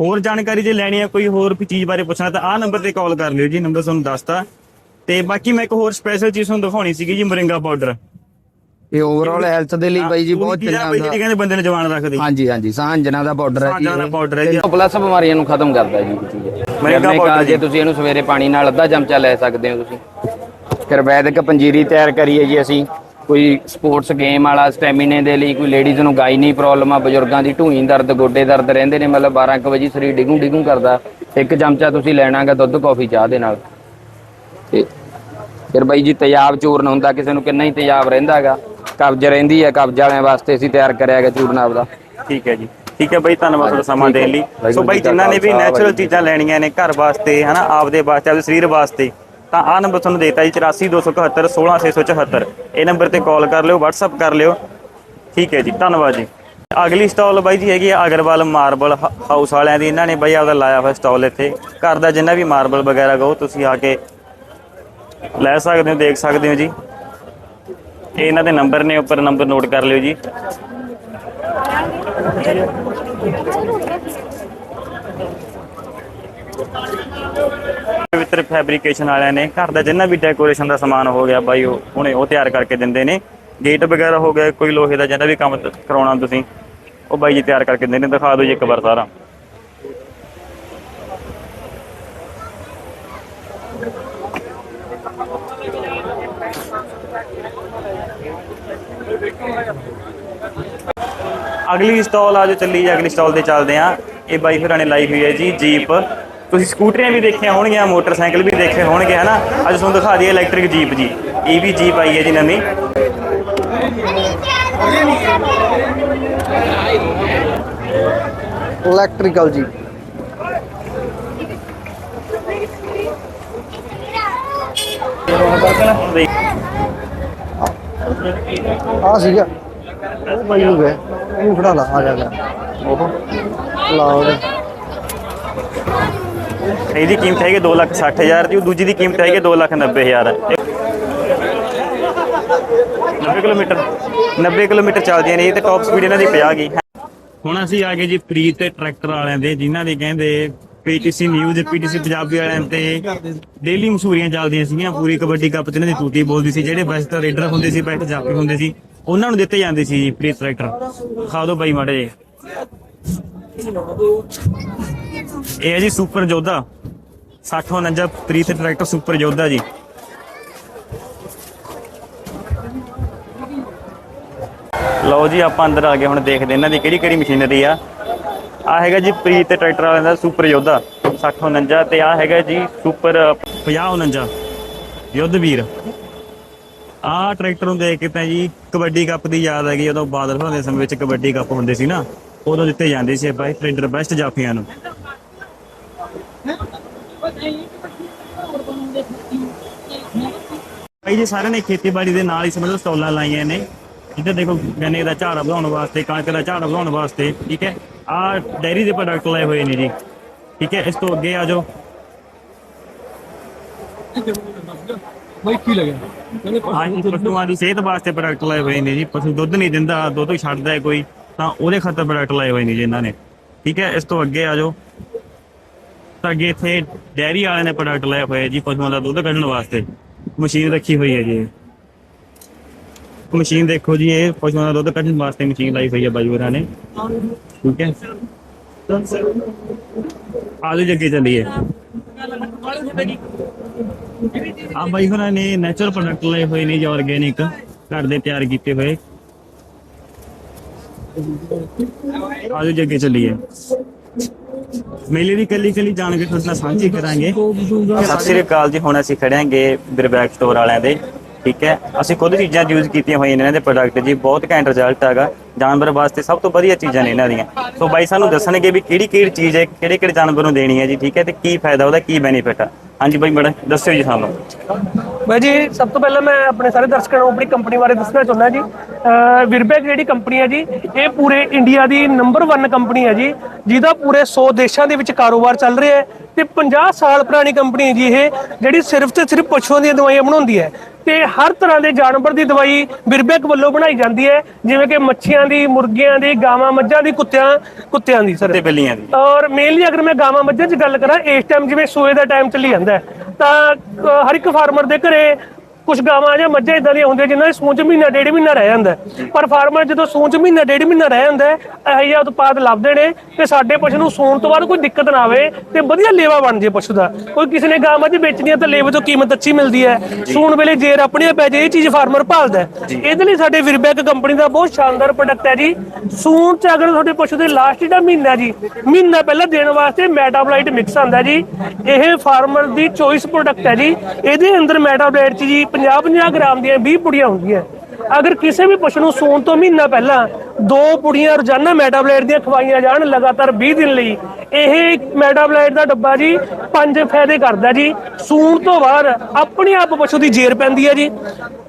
ਹੋਰ ਜਾਣਕਾਰੀ ਜੇ ਲੈਣੀ ਹੈ ਕੋਈ ਹੋਰ ਵੀ ਚੀਜ਼ ਬਾਰੇ ਪੁੱਛਣਾ ਤਾਂ ਆਹ ਨੰਬਰ ਤੇ ਕਾਲ ਕਰ ਲਿਓ ਜੀ। ਨੰਬਰ ਤੁਹਾਨੂੰ ਦੱਸਤਾ। ਤੇ ਬਾਕੀ ਮੈਂ ਇੱਕ ਹੋਰ ਸਪੈਸ਼ਲ ਚੀਜ਼ ਤੁਹਾਨੂੰ ਦਿਖਾਉਣੀ ਸੀਗੀ ਜੀ ਮਰਿੰਗਾ ਪਾਊਡਰ ਇਹ ਓਵਰਆਲ ਹੈਲਥ ਦੇ ਲਈ ਬਾਈ ਜੀ ਬਹੁਤ ਚੰਗਾ ਜਿਹੜੀ ਹੁੰਦਾ। ਕਹਿੰਦੇ ਬੰਦੇ ਨੂੰ ਜਵਾਨ ਰੱਖਦੀ। ਹਾਂਜੀ ਹਾਂਜੀ ਸਾਂਝਣਾ ਦਾ ਪਾਊਡਰ ਹੈ ਜੀ। ਸਾਂਝਣਾ ਦਾ powder ਹੈ ਜੀ। ਪਲੱਸ ਬਿਮਾਰੀਆਂ ਨੂੰ ਖਤਮ ਕਰਦਾ ਜੀ powder ਕਿ ਜੀ। ਤੁਸੀਂ ਇਹਨੂੰ ਸਵੇਰੇ ਪਾਣੀ ਨਾਲ ਅੱਧਾ ਚਮਚਾ ਲੈ ਸਕਦੇ ਹੋ ਤੁਸੀਂ। ਫਿਰ ਵੈਦਿਕ ਪੰਜੀਰੀ ਤਿਆਰ ਕਰੀਏ ਜੀ ਅਸੀਂ। ਕੋਈ ਸਪੋਰਟਸ ਗੇਮ ਵਾਲਾ ਸਟੈਮਿਨੇ ਦੇ ਲਈ ਕੋਈ ਲੇਡੀਜ਼ ਨੂੰ ਗਾਇਨੀ ਪ੍ਰੋਬਲਮ ਆ ਬਜ਼ੁਰਗਾਂ ਦੀ ਢੂਈ ਦਰਦ ਗੋਡੇ ਦਰਦ ਰਹਿੰਦੇ ਨੇ ਮਤਲਬ 12 ਕੁ ਵਜੇ ਸਰੀਰ ਡਿਗੂ ਡਿਗੂ ਕਰਦਾ। ਇੱਕ ਚਮਚਾ ਤੁਸੀਂ ਲੈਣਾਗਾ ਦੁੱਧ ਕੌਫੀ ਚਾਹ ਦੇ ਨਾਲ। ਤੇ ਫਿਰ ਬਾਈ ਜੀ ਤੇਜ਼ਾਬ ਚੂਰਨ ਹੁੰਦਾ ਕਿਸੇ ਨੂੰ ਕਿੰਨਾ ਹੀ ਤੇਜ਼ਾਬ ਰਹਿੰਦਾਗਾ। ਕਬਜ਼ ਰਹਿੰਦੀ ਹੈ ਕਬਜ਼ ਵਾਲਿਆਂ ਵਾਸਤੇ ਅਸੀਂ ਤਿਆਰ ਕਰਿਆਗਾ ਚੂਰਨ ਆਪਦਾ ਠੀਕ ਹੈ ਜੀ। ਠੀਕ ਹੈ ਬਾਈ ਧੰਨਵਾਦ ਤੁਹਾਡਾ ਸਮਾਂ। ਦੇਣ ਲਈ। ਸੋ ਬਾਈ ਜਿਨ੍ਹਾਂ ਨੇ ਵੀ ਨੈਚੁਰਲ ਚੀਜ਼ਾਂ ਲੈਣੀਆਂ ਨੇ ਘਰ ਵਾਸਤੇ ਹਨਾ ਆਪਦੇ ਵਾਸਤੇ ਆਪਦੇ ਸਰੀਰ ਵਾਸਤੇ ਤਾਂ ਆਹ ਨੰਬਰ ਤੁਹਾਨੂੰ ਦੇਤਾ ਜੀ 8427 16674 ਇਹ ਨੰਬਰ ਤੇ ਕਾਲ ਕਰ ਲਿਓ WhatsApp ਕਰ ਲਿਓ। ਠੀਕ ਹੈ ਜੀ ਧੰਨਵਾਦ ਜੀ। ਅਗਲੀ ਸਟਾਲ ਬਾਈ ਜੀ ਹੈਗੀ ਆ ਅਗਰਵਾਲ ਮਾਰਬਲ ਹਾਊਸ ਵਾਲਿਆਂ ਦੀ। ਇਹਨਾਂ ਨੇ ਬਾਈ ਆਪਦਾ ਲਾਇਆ ਹੋਇਆ ਸਟਾਲ ਇੱਥੇ। ਘਰ ਦਾ ਜਿੰਨਾ ਵੀ ਮਾਰਬਲ ਵਗੈਰਾ ਗਾ ਤੁਸੀਂ ਆ ਕੇ ਲੈ ਸਕਦੇ ਹੋ ਦੇਖ ਸਕਦੇ ਹੋ ਜੀ। ਇਹ ਇਹਨਾਂ ਦੇ ਨੰਬਰ ਨੇ ਉੱਪਰ ਨੰਬਰ ਨੋਟ ਕਰ ਲਿਓ ਜੀ। ਪਵਿੱਤਰ ਫੈਬਰੀਕੇਸ਼ਨ ਵਾਲਿਆਂ ਨੇ ਘਰ ਦਾ ਜਿੰਨਾ ਵੀ ਡੈਕੋਰੇਸ਼ਨ ਦਾ ਸਮਾਨ ਹੋ ਗਿਆ ਬਾਈ, ਉਹ ਹੁਣੇ ਉਹ ਤਿਆਰ ਕਰਕੇ ਦਿੰਦੇ ਨੇ। ਗੇਟ ਵਗੈਰਾ ਹੋ ਗਿਆ ਕੋਈ ਲੋਹੇ ਦਾ ਜਿੰਨਾ ਵੀ ਕੰਮ ਕਰਾਉਣਾ ਤੁਸੀਂ, ਉਹ ਬਾਈ ਜੀ ਤਿਆਰ ਕਰਕੇ ਦਿੰਦੇ ਨੇ। ਦਿਖਾ ਦਿਓ ਜੀ ਇੱਕ ਵਾਰ ਸਾਰਾ। ਅਗਲੀ ਸਟਾਲ ਆ ਜੋ ਚੱਲੀ ਜੀ ਅਗਲੀ ਸਟਾਲ ਤੇ ਚੱਲਦੇ ਆ ਇਹ ਬਾਈ ਹੋਰਾਂ ਨੇ ਲਾਈ ਹੋਈ ਹੈ ਜੀ ਜੀਪ ਤੁਸੀਂ ਸਕੂਟਰੀਆਂ ਵੀ ਦੇਖੀਆਂ ਹੋਣਗੀਆਂ ਮੋਟਰਸਾਈਕਲ ਵੀ ਦੇਖੇ ਹੋਣਗੇ ਹਨਾ? ਅੱਜ ਤੁਹਾਨੂੰ ਦਿਖਾ ਦਈਏ ਇਲੈਕਟ੍ਰਿਕ ਜੀਪ ਜੀ। ਇਹ ਵੀ ਜੀਪ ਆਈ ਹੈ ਜੀ ਨਵੀਂ। ਇਲੈਕਟ੍ਰੀਕਲ ਜੀ ਆ ਸੀਗਾ। ਉਹ ਬਾਈ ਨੂੰ ਗਏ ਇਹਨੂੰ ਫੜਾ ਲਾ ਆ ਜਾ ਗਿਆ ਉਹ ਲਾ ਉਹਦੇ ਇਹਦੀ ਕੀਮਤ ਹੈਗੀ 260000 ਦੀ ਉਹ ਦੂਜੀ ਦੀ ਕੀਮਤ ਹੈਗੀ 290000 90 ਕਿਲੋਮੀਟਰ 90 ਕਿਲੋਮੀਟਰ ਚੱਲਦੀਆਂ ਨੇ ਇਹ ਤੇ ਟਾਪ ਸਪੀਡ ਇਹਨਾਂ ਦੀ 50 ਗਈ ਹੁਣ ਅਸੀਂ ਆ ਗਏ ਜੀ ਪ੍ਰੀਤ ਤੇ ਟਰੈਕਟਰ ਵਾਲਿਆਂ ਦੇ ਜਿਨ੍ਹਾਂ ਦੇ ਕਹਿੰਦੇ ਪੀਟੀਸੀ ਨਿਊਜ਼ ਪੀਟੀਸੀ ਪੰਜਾਬੀ ਵਾਲਿਆਂ ਤੇ ਡੇਲੀ ਮਸ਼ਹੂਰੀਆਂ ਚੱਲਦੀਆਂ ਸੀਗੀਆਂ। ਪੂਰੀ ਕਬੱਡੀ ਕੱਪ ਚ ਇਹਨਾਂ ਦੀ ਤੂਤੀ ਬੋਲਦੀ ਸੀ ਜਿਹੜੇ ਬੈਸਟ ਰੇਡਰ ਹੁੰਦੇ ਸੀ ਬੈਸਟ ਜਾਫੀ ਹੁੰਦੇ ਸੀ। ਉਹਨਾਂ ਨੂੰ ਦਿੱਤੇ ਜਾਂਦੇ ਸੀ ਜੀ ਪ੍ਰੀਤ ਟਰੈਕਟਰ ਖਾ ਦੋ ਬਾਈ ਮਾੜੇ ਜੇ ਇਹ ਹੈ ਜੀ super Yodha. 6049 Preet tractor super Yodha ਜੀ। ਲਓ ਜੀ, ਆਪਾਂ ਅੰਦਰ ਆ ਗਏ, ਹੁਣ ਦੇਖਦੇ ਇਹਨਾਂ ਦੀ ਕਿਹੜੀ ਕਿਹੜੀ ਮਸ਼ੀਨਰੀ ਆ। ਆ ਹੈਗਾ ਜੀ ਪ੍ਰੀਤ ਟਰੈਕਟਰ ਵਾਲਿਆਂ ਦਾ ਸੁਪਰ ਯੋਧਾ। 6049 ਤੇ ਆ ਹੈਗਾ ਜੀ ਸੁਪਰ 5049 ਯੁੱਧਵੀਰ। ਆਹ ਟਰੈਕਟਰ ਨੂੰ ਦੇਖ ਕੇ ਤਾਂ ਜੀ ਕਬੱਡੀ ਕੱਪ ਦੀ ਯਾਦ ਆ ਗਈ ਜਦੋਂ ਬਾਦਲ ਹੋਣ ਦੇ ਸਮੇਂ ਵਿੱਚ ਕਬੱਡੀ ਕੱਪ ਹੁੰਦੇ ਸੀ ਨਾ, ਉਦੋਂ ਦਿੱਤੇ ਜਾਂਦੇ ਸੀ ਬਾਈ ਟਰੈਕਟਰ ਬੈਸਟ ਜਾਫੀਆਂ ਨੂੰ। ਭਾਈ ਜੀ, ਸਾਰਿਆਂ ਨੇ ਖੇਤੀਬਾੜੀ ਦੇ ਨਾਲ ਹੀ ਸਮਝੋ ਸਟਾਲਾਂ ਲਾਈਆਂ ਨੇ। ਇੱਧਰ ਦੇਖੋ ਗੰਨੇ ਦਾ ਝਾੜ ਵਧਾਉਣ ਵਾਸਤੇ, ਕਣਕ ਦਾ ਝਾੜ ਵਧਾਉਣ ਵਾਸਤੇ, ਠੀਕ ਹੈ। ਆਹ ਡੈਰੀ ਦੇ ਪ੍ਰੋਡਕਟ ਲਾਏ ਹੋਏ ਨੇ ਜੀ। ਠੀਕ ਹੈ, ਇਸ ਤੋਂ ਅੱਗੇ ਆ ਜਾਓ। ਹਾਂਜੀ ਪਸ਼ੂਆਂ ਦੀ ਸਿਹਤ ਵਾਸਤੇ ਪ੍ਰੋਡਕਟ ਲਾਏ ਹੋਏ ਨੇ ਜੀ। ਪਸ਼ੂ ਦੁੱਧ ਨਹੀਂ ਦਿੰਦਾ ਦੁੱਧ ਛੱਡਦਾ ਹੈ ਕੋਈ ਤਾਂ ਉਹਦੇ ਖਾਤਰ ਪ੍ਰੋਡਕਟ ਲਾਏ ਹੋਏ ਨੇ ਜੀ ਇਹਨਾਂ ਨੇ। ਠੀਕ ਹੈ ਇਸ ਤੋਂ ਅੱਗੇ ਆ ਜਾਓ। ਤਾਂ ਅੱਗੇ ਇੱਥੇ ਡੈਰੀ ਵਾਲਿਆਂ ਨੇ ਪ੍ਰੋਡਕਟ ਲਾਏ ਹੋਏ ਜੀ ਪਸ਼ੂਆਂ ਦਾ ਦੁੱਧ ਕੱਢਣ ਵਾਸਤੇ। ਮਸ਼ੀਨ ਰੱਖੀ ਹੋਈ ਹੈ ਜੀ। ਮਸ਼ੀਨ ਦੇਖੋ ਜੀ ਇਹ ਪਸ਼ੂਆਂ ਦਾ ਦੁੱਧ ਕੱਢਣ ਵਾਸਤੇ ਮਸ਼ੀਨ ਲਾਈ ਹੋਈ ਹੈ ਬਾਈ ਹੋਰਾਂ ਨੇ। ਠੀਕ ਹੈ। ਆਜੋ ਜੀ ਅੱਗੇ ਚੱਲੀਏ ਆ ਬਾਈ ਹੋਰਾਂ ਨੇ ਨੈਚੁਰਲ ਪ੍ਰੋਡਕਟ ਲਏ ਹੋਏ ਨੇ ਜੀ ਆਰਗੇਨਿਕ ਘਰ ਦੇ ਤਿਆਰ ਕੀਤੇ ਹੋਏ। ਆਜੋ ਜੀ ਅੱਗੇ ਚੱਲੀਏ। ਮੇਲੇ ਦੀ ਕੱਲੀ ਕੱਲੀ ਜਾਣਕਾਰੀ ਤੁਹਾਡੇ ਨਾਲ ਸਾਂਝੀ ਕਰਾਂਗੇ। ਸਤਿ ਸ੍ਰੀ ਅਕਾਲ ਜੀ, ਹੁਣ ਅਸੀਂ ਖੜੇ ਹਾਂਗੇ ਬਿਰਬੈਕ ਸਟੋਰ ਵਾਲਿਆਂ ਦੇ, ਠੀਕ ਹੈ? ਅਸੀਂ ਖੁਦ ਚੀਜ਼ਾਂ ਯੂਜ਼ ਕੀਤੀਆਂ ਹੋਈਆਂ ਨੇ ਇਹਨਾਂ ਦੇ ਪ੍ਰੋਡਕਟ ਜੀ, ਬਹੁਤ ਘੈਂਟ ਰਿਜ਼ਲਟ ਹੈਗਾ। ਜਾਨਵਰ ਵਾਸਤੇ ਸਭ ਤੋਂ ਵਧੀਆ ਚੀਜ਼ਾਂ ਨੇ ਇਹਨਾਂ ਦੀਆਂ। ਸੋ ਬਾਈ ਸਾਨੂੰ ਦੱਸਣਗੇ ਵੀ ਕਿਹੜੀ ਕਿਹੜੀ ਚੀਜ਼ ਹੈ ਕਿਹੜੇ ਕਿਹੜੇ ਜਾਨਵਰ ਨੂੰ ਦੇਣੀ ਹੈ ਜੀ, ਠੀਕ ਹੈ? ਤੇ ਕੀ ਫਾਇਦਾ ਉਹਦਾ, ਕੀ ਬੈਨੀਫਿਟ ਆ? ਹਾਂਜੀ ਬਾਈ ਬੜਾ ਦੱਸਿਓ ਜੀ ਸਾਨੂੰ। ਬਾਈ ਜੀ, ਸਭ ਤੋਂ ਪਹਿਲਾਂ ਮੈਂ ਆਪਣੇ ਸਾਰੇ ਦਰਸ਼ਕਾਂ ਨੂੰ ਆਪਣੀ ਕੰਪਨੀ ਬਾਰੇ ਦੱਸਣਾ ਚਾਹੁੰਦਾ ਜੀ। ਵਿਰਬੈਕ ਜਿਹੜੀ ਕੰਪਨੀ ਹੈ ਜੀ, ਇਹ ਪੂਰੇ ਇੰਡੀਆ ਦੀ ਨੰਬਰ 1 ਕੰਪਨੀ ਹੈ ਜੀ, ਜਿਹਦਾ ਪੂਰੇ 100 ਦੇਸ਼ਾਂ ਦੇ ਵਿੱਚ ਕਾਰੋਬਾਰ ਚੱਲ ਰਿਹਾ ਹੈ। ਤੇ 50 ਸਾਲ ਪੁਰਾਣੀ ਕੰਪਨੀ ਹੈ ਜੀ ਇਹ ਜਿਹੜੀ ਸਿਰਫ ਤੇ ਸਿਰਫ ਪਸ਼ੂਆਂ ਦੀਆਂ ਦਵਾਈਆਂ ਬਣਾਉਂਦੀ ਹੈ। ਤੇ ਹਰ ਤਰ੍ਹਾਂ ਦੇ ਜਾਨਵਰ ਦੀ ਦਵਾਈ ਵਿਰਬੈਕ ਵੱਲੋਂ ਬਣਾਈ ਜਾਂਦੀ ਹੈ ਜਿਵੇਂ ਕਿ ਮੱਛੀਆਂ ਦੀ ਮੁਰਗੀਆਂ ਦੀ ਗਾਵਾਂ ਮੱਝਾਂ ਦੀ ਕੁੱਤਿਆਂ ਕੁੱਤਿਆਂ ਦੀ ਸਰ ਤੇ ਬਿੱਲੀਆਂ ਦੀ। ਔਰ ਮੇਨਲੀ ਅਗਰ ਮੈਂ ਗਾਵਾਂ ਮੱਝਾਂ 'ਚ ਗੱਲ ਕਰਾਂ ਇਸ ਟਾਈਮ ਜਿਵੇਂ ਸੋਏ ਦਾ ਟਾਈਮ ਚੱਲੀ ਜਾਂਦਾ ਤਾਂ ਹਰ ਇੱਕ ਫਾਰਮਰ ਦੇ ਘਰੇ ਕੁਝ ਗਾਵਾਂ ਜਾਂ ਮੱਝਾਂ ਇਦਾਂ ਦੀਆਂ ਹੁੰਦੀਆਂ ਜਿਨ੍ਹਾਂ ਦੀ ਸੂਣ 'ਚ ਮਹੀਨਾ ਡੇਢ ਮਹੀਨਾ ਰਹਿ ਜਾਂਦਾ। ਪਰ ਫਾਰਮਰ ਜਦੋਂ ਸੂਣ 'ਚ ਮਹੀਨਾ ਡੇਢ ਮਹੀਨਾ ਰਹਿ ਜਾਂਦਾ ਇਹੋ ਜਿਹਾ ਉਤਪਾਦ ਲੱਭਦੇ ਨੇ ਕਿ ਸਾਡੇ ਪਸ਼ੂ ਨੂੰ ਸੂਣ ਤੋਂ ਬਾਅਦ ਕੋਈ ਦਿੱਕਤ ਨਾ ਆਵੇ ਤੇ ਵਧੀਆ ਲੇਵਾ ਬਣ ਜੇ ਪਸ਼ੂ ਦਾ। ਕੋਈ ਕਿਸੇ ਨੇ ਗਾਂ ਮੱਝ ਵੇਚਣੀ ਹੈ ਤਾਂ ਲੇਵੇ ਤੋਂ ਕੀਮਤ ਅੱਛੀ ਮਿਲਦੀ ਹੈ। ਸੂਣ ਵੇਲੇ ਜੇਰ ਆਪਣੇ ਪੈ ਜੇ ਇਹ ਚੀਜ਼ ਫਾਰਮਰ ਭਾਲਦਾ। ਇਹਦੇ ਲਈ ਸਾਡੇ ਵਿਰਬੈਕ ਕੰਪਨੀ ਦਾ ਬਹੁਤ ਸ਼ਾਨਦਾਰ ਪ੍ਰੋਡਕਟ ਹੈ ਜੀ। ਸੂਣ 'ਚ ਅਗਰ ਤੁਹਾਡੇ ਪਸ਼ੂ ਦੇ ਲਾਸਟ ਜਿਹੜਾ ਮਹੀਨਾ ਜੀ ਮਹੀਨਾ ਪਹਿਲਾਂ ਦੇਣ ਵਾਸਤੇ ਮੈਟਾਬਲਾਈਟ ਮਿਕਸ ਆਂਦਾ ਜੀ। ਇਹ ਫਾਰਮਰ ਦੀ ਚੋਇਸ ਪ੍ਰੋਡਕਟ ਹੈ ਜੀ। ਇਹਦੇ ਅੰਦਰ ਮੈਟਾਬਲਾਈਟ 'ਚ ਜੀ 50 50 ਗ੍ਰਾਮ ਦੀਆਂ 20 ਪੁੜੀਆਂ ਹੁੰਦੀਆਂ। ਅਗਰ ਕਿਸੇ ਵੀ ਪਸ਼ੂ ਨੂੰ ਸੂਣ ਤੋਂ ਮਹੀਨਾ ਪਹਿਲਾਂ ਦੋ ਪੁੜੀਆਂ ਰੋਜ਼ਾਨਾ ਮੈਟਾਬਲਾਈਟ ਦੀਆਂ ਖਵਾਈਆਂ ਜਾਣ, ਲਗਾਤਾਰ 20 ਦਿਨ ਲਈ, ਇਹ ਮੈਟਾਬਲਾਈਟ ਦਾ ਡੱਬਾ ਜੀ ਪੰਜ ਫਾਇਦੇ ਕਰਦਾ ਜੀ। ਸੂਣ ਤੋਂ ਬਾਅਦ ਆਪਣੇ ਆਪ ਪਸ਼ੂ ਦੀ ਜੇਰ ਪੈਂਦੀ ਹੈ ਜੀ।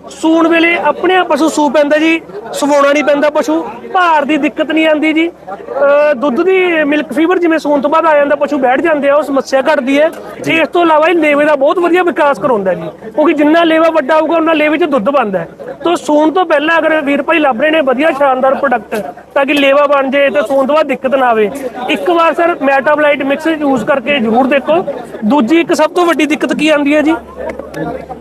ਸੂਣ ਵੇਲੇ ਆਪਣੇ ਆਪ ਪਸ਼ੂ ਸੂ ਪੈਂਦਾ ਜੀ, ਸਵਾਉਣਾ ਨਹੀਂ ਪੈਂਦਾ ਪਸ਼ੂ, ਭਾਰ ਦੀ ਦਿੱਕਤ ਨਹੀਂ ਆਉਂਦੀ ਜੀ। ਅਹ ਦੁੱਧ ਦੀ ਮਿਲਕ ਫੀਵਰ ਜਿਵੇਂ ਸੂਣ ਤੋਂ ਬਾਅਦ ਆ ਜਾਂਦਾ, ਪਸ਼ੂ ਬੈਠ ਜਾਂਦੇ ਆ, ਉਹ ਸਮੱਸਿਆ ਘਟਦੀ ਹੈ। ਤੇ ਇਸ ਤੋਂ ਇਲਾਵਾ ਇਹ ਲੇਵੇ ਦਾ ਬਹੁਤ ਵਧੀਆ ਵਿਕਾਸ ਕਰਾਉਂਦਾ ਜੀ, ਕਿਉਂਕਿ ਜਿੰਨਾ ਲੇਵਾ ਵੱਡਾ ਹੋਊਗਾ ਉਹਨਾਂ ਲੇਵੇ 'ਚ ਦੁੱਧ ਬਣਦਾ ਹੈ। ਤੋਂ ਸੂਣ ਤੋਂ ਪਹਿਲਾਂ ਅਗਰ ਵੀਰ ਭਾਈ ਲੱਭ ਰਹੇ ਨੇ ਵਧੀਆ ਸ਼ਾਨਦਾਰ ਪ੍ਰੋਡਕਟ ਤਾਂ ਕਿ ਲੇਵਾ ਬਣ ਜੇ ਤੇ ਸੂਣ ਤੋਂ ਬਾਅਦ ਦਿੱਕਤ ਨਾ ਆਵੇ। ਇੱਕ ਵਾਰ ਸਰ ਮੈਟਾਬਲਾਈਟ ਮਿਕਸ ਯੂਜ਼ ਕਰਕੇ ਜ਼ਰੂਰ ਦੇਖੋ। ਦੂਜੀ ਇੱਕ ਸਭ ਤੋਂ ਵੱਡੀ ਦਿੱਕਤ ਕੀ ਆਂਦੀ ਹੈ ਜੀ?